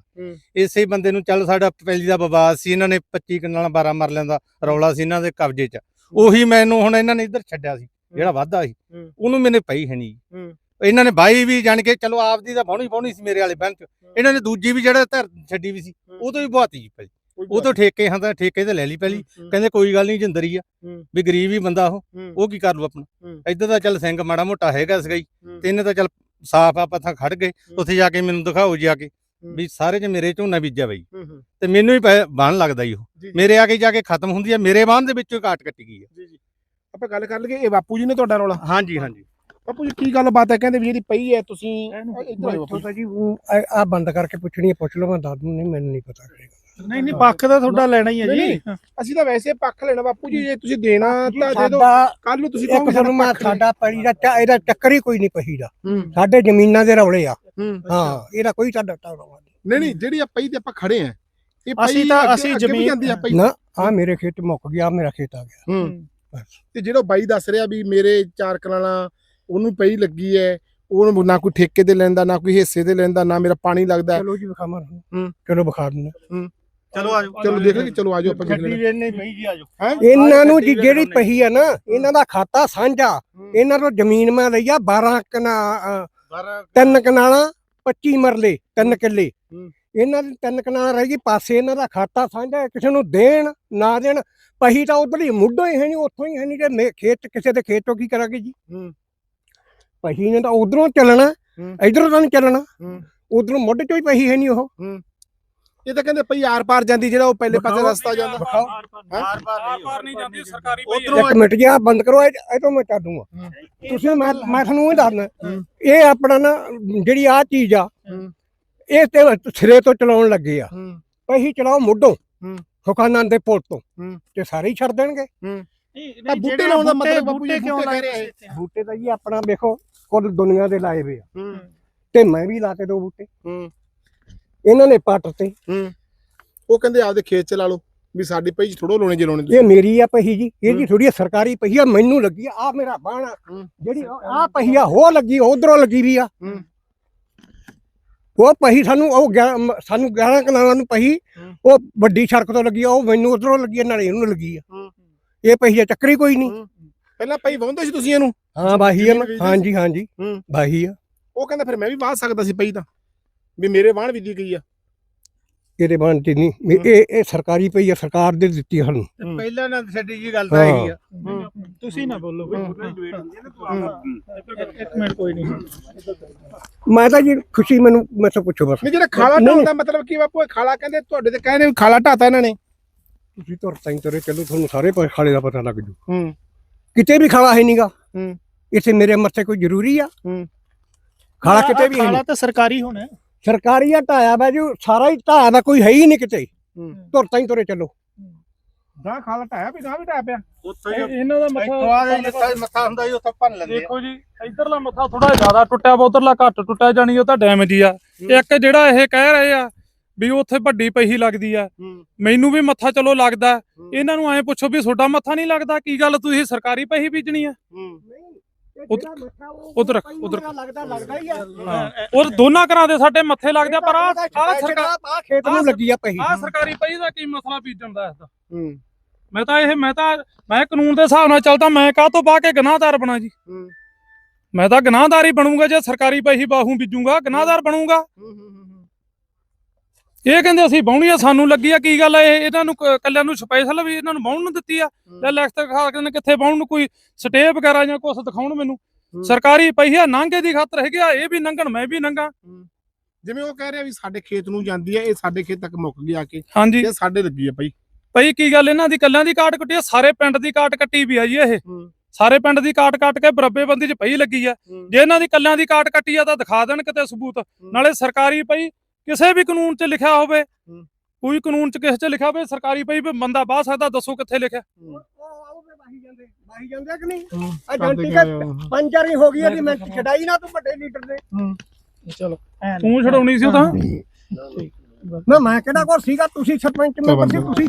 ਇਸੇ ਬੰਦੇ ਨੂੰ ਚੱਲ ਸਾਡਾ ਪਹਿਲੀ ਦਾ ਵਿਵਾਦ ਸੀ ਇਹਨਾਂ ਨੇ 25 ਕਨਾਲਾਂ 12 ਮਰਲਿਆਂ ਦਾ ਰੌਲਾ ਸੀ ਇਹਨਾਂ ਦੇ ਕਬਜ਼ੇ 'ਚ। ਉਹੀ ਮੈਨੂੰ ਹੁਣ ਇਹਨਾਂ ਨੇ ਇੱਧਰ ਛੱਡਿਆ ਸੀ ਜਿਹੜਾ ਵਾਧਾ ਸੀ। ਉਹਨੂੰ ਮੈਨੇ ਪਈ ਹੈ ਨਹੀਂ। ਇਹਨਾਂ ਨੇ ਬਾਈ ਵੀ ਜਾਣ ਕੇ ਚਲੋ ਆਪਦੀ ਤਾਂ ਬਾਉਣੀ ਬਾਉਣੀ ਸੀ ਮੇਰੇ ਵਾਲੇ ਬੰਨ 'ਚ। ਇਹਨਾਂ ਨੇ ਦੂਜੀ ਵੀ ਜਿਹੜਾ ਧਰ ਛੱਡੀ ਵੀ ਸੀ ਉਹ ਤੋਂ ਵੀ ਬਹੁਤੀ ਜੀ ਪਹਿਲੀ ਉਹ ਤੋਂ ਠੇਕੇ ਹਾਂ ਤਾਂ ਠੇਕੇ ਤੇ ਲੈ ਲਈ ਪਹਿਲੀ। ਕਹਿੰਦੇ ਕੋਈ ਗੱਲ ਨਹੀਂ ਜਿੰਦਰੀ ਆ। ਵੀ ਗਰੀਬ ਹੀ ਬੰਦਾ ਉਹ। ਉਹ ਕੀ ਕਰ ਲੂ ਆਪਣਾ। ਇੱਧਰ ਤਾਂ ਚੱਲ ਸਿੰਘ ਮਾੜਾ ਮੋਟਾ ਹੈਗਾ ਸੀਗਾ ਹੀ
ਹੂੰ।
ਤੇ ਇਹਨੇ ਤਾਂ ਚੱਲ ਸਾਫ਼ ਆਪਾਂ ਤਾਂ ਖੜ ਗਏ ਉੱਥੇ ਜਾ ਕੇ ਮੈਨੂੰ ਦਿਖਾਓ ਜਾ ਕੇ। ਵੀ ਸਾਰੇ ਚ ਮੇਰੇ ਝੋਨਾ ਬੀਜਿਆ ਬਈ। ਤੇ ਮੈਨੂੰ ਹੀ ਬਾਣ ਲੱਗਦਾ ਹੀ ਉਹ। ਮੇਰੇ ਆ ਕੇ ਜਾ ਕੇ ਖਤਮ ਹੁੰਦੀ ਹੈ ਮੇਰੇ ਬਾਣ ਦੇ ਵਿੱਚੋਂ ਕਾਟ ਕੱਟੀ ਗਈ
ਜੀ ਜੀ। ਆਪਾਂ ਗੱਲ ਕਰ ਲਈਏ ਇਹ ਬਾਪੂ ਜੀ ਨੇ ਤੁਹਾਡਾ ਰੌਲਾ।
ਹਾਂਜੀ ਹਾਂਜੀ।
ਬਾਪੂ ਜੀ ਕੀ ਗੱਲ ਬਾਤ ਹੈ? ਕਹਿੰਦੇ ਵੀ ਜਿਹੜੀ ਪਈ ਹੈ ਤੁਸੀਂ ਇੱਧਰ ਆਓ ਬਾਪੂ ਜੀ।
ਤਾਂ ਜੀ। ਆ ਬੰਦ ਕਰਕੇ ਪੁੱਛਣੀ ਹੈ ਪੁੱਛ ਲਓ ਮੈਂ ਦੱਸ ਦੂੰ ਨਹੀਂ ਮੈਨੂੰ ਨਹੀਂ ਪਤਾ
ਨਹੀਂ ਨਹੀਂ ਪੱਖ ਤਾਂ ਤੁਹਾਡਾ ਲੈਣਾ ਹੀ ਹੈ
ਨਹੀਂ,
ਜੀ।
ਅਸੀਂ ਤਾਂ ਵੈਸੇ ਪੱਖ ਲੈਣਾ ਬਾਪੂ ਜੀ ਜੇ ਤੁਸੀਂ ਦੇਣਾ ਤਾਂ ਦੇ ਦਿਓ।
ਸਾਡਾ
ਕੱਲ ਨੂੰ ਤੁਸੀਂ
ਇੱਕ
ਕਹੋਗੇ
ਤੁਹਾਨੂੰ ਮੈਂ
ਪੱਖ।
ਸਾਡਾ ਪੈੜੀ ਦਾ ਚੱ- ਇਹਦਾ ਚੱਕਰ ਹੀ ਕੋਈ ਨਹੀਂ ਪਹੀ ਦਾ
ਹੂੰ।
ਸਾਡੇ ਜ਼ਮੀਨਾਂ ਦੇ ਰੌਲੇ ਆ।
ਹੂੰ।
ਹਾਂ ਇਹਦਾ ਕੋਈ ਸਾਡਾ ਰੌਲਾ ਨਹੀਂ।
ਨਹੀਂ ਨਹੀਂ ਜਿਹੜੀ ਆ ਪਈ ਤੇ ਆਪਾਂ ਖੜੇ ਆ ਇਹ
ਅਸੀਂ
ਪਈ
ਤਾਂ-
ਅੱਗੇ-
ਅਸੀਂ
ਅੱਗੇ ਵੀ
ਜ਼ਮੀਨ-
ਜਾਂਦੀ ਆ ਪਈ।
ਨਾ ਆ ਮੇਰੇ ਖੇਤ ਮੁੱਕ ਗਿਆ ਆਹ ਮੇਰਾ ਖੇਤ ਆ ਗਿਆ।
ਹੂੰ।
ਬਸ।
ਤੇ ਜਿਹੜਾ ਬਾਈ ਦੱਸ ਰਿਹਾ ਵੀ ਮੇਰੇ ਚਾਰ ਕਨਾਲਾਂ ਉਹਨੂੰ ਪਈ ਲੱਗੀ ਹੈ ਉਹਨੂੰ ਨਾ ਕੋਈ ਠੇਕੇ ਤੇ ਲੈਂਦਾ ਨਾ ਕੋਈ ਹਿੱਸੇ ਤੇ ਲੈਂਦਾ ਨਾ ਮੇਰਾ ਪਾਣੀ ਲੱਗਦਾ। ਹੈ।
ਚਲੋ ਜੀ ਵਿਖਾਵਾਂ
ਹੂੰ।
ਚਲੋ ਵਿਖਾ ਦਿੰਦੇ
ਚਲੋ ਆਜੋ।
ਚਲੋ ਦੇਖ ਲਈ ਚਲੋ ਆਜੋ ਆਪਾਂ ਦੇਖ
ਲੈਣੇ ਪਈ ਜੀ ਆਜੋ।
ਹੈ?
ਇਹਨਾਂ ਨੂੰ ਜੀ ਜਿਹੜੀ ਪਹੀ ਆ ਨਾ ਇਹਨਾਂ ਦਾ ਖਾਤਾ ਸਾਂਝਾ। ਇਹਨਾਂ ਤੋਂ ਜ਼ਮੀਨ ਮੈਂ ਲਈ ਆ 12 ਕਨਾ ਅ, ਤਿੰਨ ਕਨਾਲਾਂ 25 ਮਰਲੇ ਤਿੰਨ ਕਿੱਲੇ।
ਹੂੰ।
ਇਹਨਾਂ ਦੀ ਤਿੰਨ ਕਨਾਲਾਂ ਰਹਿ ਗਈ ਪਾਸੇ ਇਹਨਾਂ ਦਾ ਖਾਤਾ ਸਾਂਝਾ ਕਿਸੇ ਨੂੰ ਦੇਣ ਨਾ ਦੇਣ। ਪਹੀ ਤਾਂ ਉਧਰ ਹੀ ਮੁੱਢੋਂ ਹੀ ਹੈ ਨਹੀਂ ਉੱਥੋਂ ਹੀ ਹੈ ਨਹੀਂ ਤੇ ਮੇ- ਖੇਤ ਕਿਸੇ ਦੇ ਖੇਤ ਕੀ ਕਰਾਂਗੇ ਜੀ। ਪਹੀ ਨੇ ਤਾਂ ਉਧਰੋਂ ਚੱਲਣਾ। ਇਧਰੋਂ ਤਾਂ ਨਹੀਂ ਚੱਲਣਾ। ਉਧਰੋਂ ਮੁੱਢ ਚੋਂ ਹੀ ਪਹੀ ਹੈ ਨਹੀਂ ਉਹ।
ਇਹ ਤਾਂ ਕਹਿੰਦੇ ਪਈ ਆਰ ਪਾਰ ਜਾਂਦੀ ਜਿਹੜਾ ਉਹ ਪਹਿਲੇ ਪਾਸੇ ਰਸਤਾ ਜਾਂਦਾ।
ਆਰ ਪਾਰ ਨਹੀਂ ਜਾਂਦੀ ਸਰਕਾਰੀ ਪਈ
ਉੱਧਰੋਂ
ਇੱਕ ਮਿੰਟ ਜਿਹਾ ਬੰਦ ਕਰੋ ਇਹ ਇਹ ਤੋਂ ਮੈਂ ਕਰ ਦੂੰਗਾ। ਤੁਸੀਂ ਮੈਂ ਮੈਂ ਤੁਹਾਨੂੰ ਇਹ ਦੱਸਣਾ। ਇਹ ਆਪਣਾ ਨਾ ਜਿਹੜੀ ਆ ਚੀਜ਼ ਆ। ਇਹ ਤੇ ਸਿਰੇ ਤੋਂ ਚਲਾਉਣ ਲੱਗੇ ਆ। ਪਹੀ ਚਲਾਓ ਮੁੱਢੋਂ
ਹੂੰ।
ਹੁਕਾਨਾਂ ਦੇ ਪੁਲ ਤੋਂ। ਤੇ ਸਾਰੇ ਹੀ ਛੱਡ ਦੇਣਗੇ।
ਤਾਂ ਬੂਟੇ ਲਾਉਣ ਦਾ ਮਤਲਬ
ਕਿਉਂ
ਬੂਟੇ
ਲਾਏ
ਕਹਿ ਰਹੇ ਆ
ਬੂਟੇ ਤਾਂ ਜੀ ਆਪਣਾ ਵੇਖੋ ਕੁੱਲ ਦੁਨੀਆ ਦੇ ਲਾਏ ਹੋਏ ਆ। ਤੇ ਮੈਂ ਵੀ ਲਾ ਕੇ ਦੋ ਬੂਟੇ।
ਹੂੰ।
ਇਹਨਾਂ ਨੇ ਪੱਟ ਤੇ।
ਹੂੰ। ਉਹ ਕਹਿੰਦੇ ਆਪਦੇ ਖੇਤ ਚ ਲਾ ਲਓ ਵੀ ਸਾਡੀ ਪਈ ਥੋੜੋ ਲਾਉਣੇ ਜੇ ਲਾਉਣੇ।
ਇਹ ਮੇਰੀ ਆ ਪਹੀ ਜੀ ਇਹਦੀ ਥੋੜੀ ਸਰਕਾਰੀ ਪਹੀ ਆ ਮੈਨੂੰ ਲੱਗੀ ਆ ਆਹ ਮੇਰਾ ਬਾਣ ਆ। ਜਿਹੜੀ ਆ ਪਹੀ ਆ ਹੋ ਲੱਗੀ ਉਧਰੋਂ ਲੱਗੀ ਵੀ ਆ।
ਹੂੰ।
ਉਹ ਪਹੀ ਸਾਨੂੰ ਉਹ ਸਾਨੂੰ 11 ਕਨਾਲਾਂ ਨੂੰ ਪਹੀ। ਉਹ ਵੱਡੀ ਸੜਕ ਤੋਂ ਲੱਗੀ ਆ ਉਹ ਮੈਨੂੰ ਉਧਰੋਂ ਲੱਗੀ ਆ ਨਾਲੇ ਇਹਨੂੰ ਲੱਗੀ ਆ। ਇਹ ਪਹੀ ਦਾ ਚੱਕਰ ਕੋਈ ਨਹੀਂ।
ਪਹਿਲਾਂ ਪਈ ਵਾਹੁੰਦੇ ਸੀ ਤੁਸੀਂ ਇਹਨੂੰ?
ਹਾਂ ਬਾਹੀ ਆ ਹਾਂਜੀ ਹਾਂਜੀ। ਬਾਹੀ ਆ।
ਉਹ ਕਹਿੰਦਾ ਫਿਰ ਮੈਂ ਵੀ ਵਾਹ ਸਕਦਾ ਸੀ ਪਈ ਤਾਂ। ਵੀ ਮੇਰੇ ਵਾਹਣ ਵਿਧੀ ਗਈ ਆ।
ਇਹਦੇ ਬਾਣ ਤੇ ਨਹੀਂ। ਇਹ ਇਹ ਸਰਕਾਰੀ ਪਈ ਆ ਸਰਕਾਰ ਦੇ ਦਿੱਤੀ ਸਾਨੂੰ।
ਪਹਿਲਾਂ ਨਾ ਛੱਡੀ ਜੀ ਗੱਲ
ਤਾਂ
ਤਾਂ
ਇਹੀ
ਇਹੀ
ਆ।
ਤੁਸੀਂ ਨਾ ਬੋਲੋ ਕੋਈ। ਇੱਕ- ਇੱਕ ਮਿੰਟ ਕੋਈ ਨਹੀਂ।
ਮੈਂ ਤਾਂ ਜੀ ਖੁਸ਼ੀ ਮੈਨੂੰ ਮੈਥੋਂ ਪੁੱਛੋ ਬਸ।
ਨਹੀਂ ਜਿਹੜਾ ਖਾਲਾ
ਨਹੀਂ,
ਢਾਉਣ ਦਾ ਮਤਲਬ ਕੀ ਬਾਪੂ ਇਹ ਖਾਲਾ ਕਹਿੰਦੇ ਤੁਹਾਡੇ ਤੇ ਕਹਿੰਦੇ ਵੀ ਖਾਲਾ ਢਾਤਾ ਇਹਨਾਂ ਨੇ।
ਤੁਸੀਂ ਤੁਰ ਤਾਈ ਤੁਰੇ ਚੱਲੋ ਤੁਹਾਨੂੰ ਸਾਰੇ ਪ- ਖਾਲੇ ਦਾ ਪਤਾ ਲੱਗ ਜੂ।
ਹੂੰ।
ਕਿਤੇ ਵੀ ਖਾਲਾ ਹੈ ਨਹੀਂਗਾ
ਹੂੰ।
ਇੱਥੇ ਮੇਰੇ ਮੱਥੇ ਕੋਈ ਜ਼ਰੂਰੀ ਆ?
ਹੂੰ।
ਖਾਲਾ ਕਿਤੇ ਵੀ ਹੈ
ਖਾਲਾ
ਨਹੀਂ
ਤਾਂ ਸਰਕਾਰੀ ਹੋਣਾ। ਹੈ।
ਸਰਕਾਰੀ ਆ ਢਾਇਆ ਵਾ ਜੀ ਸਾਰਾ ਹੀ ਢਾਇਆ ਦਾ ਕੋਈ ਹੈ ਹੀ ਨਹੀਂ ਕਿਤੇ।
ਹੂੰ।
ਤੁਰ ਤਾਈ ਤੁਰੇ ਚੱਲੋ।
ਗਾਂ ਖਾਲਾ ਢਾਇਆ ਵੀ ਗਾਂ ਵੀ ਢਾਇਆ ਪਿਆ।
ਉੱਥੇ
ਇਹਨਾਂ ਦਾ ਮੱਥਾ
ਦੇ ਮੱਥਾ ਹੁੰਦਾ ਜੀ ਉੱਥੇ ਭੰਨ ਲੈਂਦੇ
ਦੇਖੋ ਜੀ ਇਧਰਲਾ ਮੱਥਾ ਥੋੜਾ ਜ਼ਿਆਦਾ ਟੁੱਟਿਆ ਵਾ ਉਧਰਲਾ ਘੱਟ ਟੁੱਟਿਆ ਜਾਣੀ ਉਹ ਤਾਂ ਡੈਮੇਜ ਹੀ ਆ। ਇੱਕ ਜਿਹੜਾ ਇਹ ਕਹਿ ਰਹੇ ਆ ਵੀ ਉੱਥੇ ਵੱਡੀ ਪਹੀ ਲੱਗਦੀ ਆ।
ਹੂੰ।
ਮੈਨੂੰ ਵੀ ਮੱਥਾ ਚਲੋ ਲੱਗਦਾ। ਇਹਨਾਂ ਨੂੰ ਐਂ ਪੁੱਛੋ ਵੀ ਤੁਹਾਡਾ ਮੱਥਾ ਨਹੀਂ ਲੱਗਦਾ? ਕੀ ਗੱਲ ਤੁਸੀਂ ਸਰਕਾਰੀ ਪਹੀ ਬੀਜਣੀ ਆ?
ਹੂੰ।
ਉੱਧਰ- ਰੱਖ, ਉੱਧਰ।
ਲੱਗਦਾ ਲੱਗਦਾ ਹੀ ਆ।
ਔਰ ਦੋਨਾਂ ਘਰਾਂ ਦੇ ਸਾਡੇ ਮੱਥੇ ਲੱਗਦੇ ਆ, ਪਰ ਆ ਸਰਕਾਰ
ਆ ਖੇਤ ਨੂੰ ਲੱਗੀ ਆ ਪਹੀ।
ਆ ਸਰਕਾਰੀ ਪਹੀ ਦਾ ਕੀ ਮਸਲਾ ਬੀਜਣ ਦਾ? ਇਸਦਾ
ਹੂੰ।
ਮੈਂ ਤਾਂ ਇਹ ਮੈਂ ਤਾਂ ਮੈਂ ਕਾਨੂੰਨ ਦੇ ਹਿਸਾਬ ਨਾਲ ਚੱਲਦਾ ਮੈਂ ਕਾਹ ਤੋਂ ਬਾਹ ਕੇ ਗੁਨਾਹਦਾਰ ਬਣਾ ਜੀ?
ਹੂੰ।
ਮੈਂ ਤਾਂ ਗੁਨਾਹਦਾਰ ਹੀ ਬਣੂੰਗਾ ਜੇ ਸਰਕਾਰੀ ਪਹੀ ਬਾਹੂ ਬੀਜੂੰਗਾ ਗੁਨਾਹਦਾਰ ਬਣੂੰਗਾ।
ਹੂੰ ਹੂੰ।
ਇਹ ਕਹਿੰਦੇ ਅਸੀਂ ਬਾਉਣੀ ਆ ਸਾਨੂੰ ਲੱਗੀ ਆ ਕੀ ਗੱਲ ਆ ਇਹ ਇਹਨਾਂ ਨੂੰ ਕ- ਕੱਲਿਆਂ ਨੂੰ ਸਪੈਸ਼ਲ ਵੀ ਇਹਨਾਂ ਨੂੰ ਬਾਉਣ ਨੂੰ ਦਿੱਤੀ ਆ। ਲੈ ਲਿਖਤ ਖਾ ਕੇ ਕਿੱਥੇ ਬਾਉਣ ਨੂੰ ਕੋਈ ਸਟੇ ਵਗੈਰਾ ਜਾਂ ਕੁਝ ਦਿਖਾਉਣ ਮੈਨੂੰ। ਸਰਕਾਰੀ ਪਹੀਆ ਨਾਂਗੇ ਦੀ ਖਾਤਰ ਹੈਗੇ ਆ ਇਹ ਵੀ ਨੰਗਣ ਮੈਂ ਵੀ ਨੰਗਾ।
ਜਿਵੇਂ ਉਹ ਕਹਿ ਰਿਹਾ ਵੀ ਸਾਡੇ ਖੇਤ ਨੂੰ ਜਾਂਦੀ ਹੈ ਇਹ ਸਾਡੇ ਖੇਤ ਤੱਕ ਮੁੱਕ ਗਈ ਆ ਕੇ
ਹਾਂਜੀ।
ਇਹ ਸਾਡੇ ਲੱਗੀ ਆ ਪਈ।
ਪਈ ਕੀ ਗੱਲ ਇਹਨਾਂ ਦੀ ਕੱਲਿਆਂ ਦੀ ਕਾਟ ਕੱਟੀ ਆ ਸਾਰੇ ਪਿੰਡ ਦੀ ਕਾਟ ਕੱਟੀ ਵੀ ਆ ਜੀ ਇਹ। ਸਾਰੇ ਪਿੰਡ ਦੀ ਕਾਟ ਕੱਟ ਕੇ ਬਰੱਬੇਬੰਦੀ 'ਚ ਪਈ ਲੱਗੀ ਆ। ਜੇ ਇਹਨਾਂ ਦੀ ਕੱਲਿਆਂ ਦੀ ਕਾਟ ਕੱਟੀ ਆ ਤਾਂ ਦਿਖਾ ਦੇਣ ਕਿਤੇ ਸਬੂਤ। ਨਾਲੇ ਸਰਕਾਰੀ ਪਈ ਕਿਸੇ ਵੀ ਕਾਨੂੰਨ 'ਚ ਲਿਖਿਆ ਹੋਵੇ। ਕੋਈ ਕਾਨੂੰਨ 'ਚ ਕਿਸੇ 'ਚ ਲਿਖਿਆ ਹੋਵੇ ਸਰਕਾਰੀ ਪਈ ਵੀ ਬੰਦਾ ਬਾਹ ਸਕਦਾ ਦੱਸੋ ਕਿੱਥੇ ਲਿਖਿਆ।
ਵਾਹੀ ਜਾਂਦੇ ਵਾਹੀ ਜਾਂਦੇ ਕਿ ਨਹੀਂ। ਆ ਜੰਟੀ ਕੇ ਪੰਜ ਵਾਰੀ ਹੋ ਗਈ ਇਹਦੀ ਮੈਂ ਛਡਾਈ ਨਾ ਤੂੰ ਵੱਡੇ ਲੀਡਰ ਦੇ।
ਚਲੋ।
ਤੂੰ ਛਡਾਉਣੀ ਸੀ ਉਹ ਤਾਂ।
ਨਾ ਮੈਂ ਕਿਹੜਾ ਕੋ ਸੀਗਾ ਤੁਸੀਂ ਸਰਪੰਚ ਤੁਸੀਂ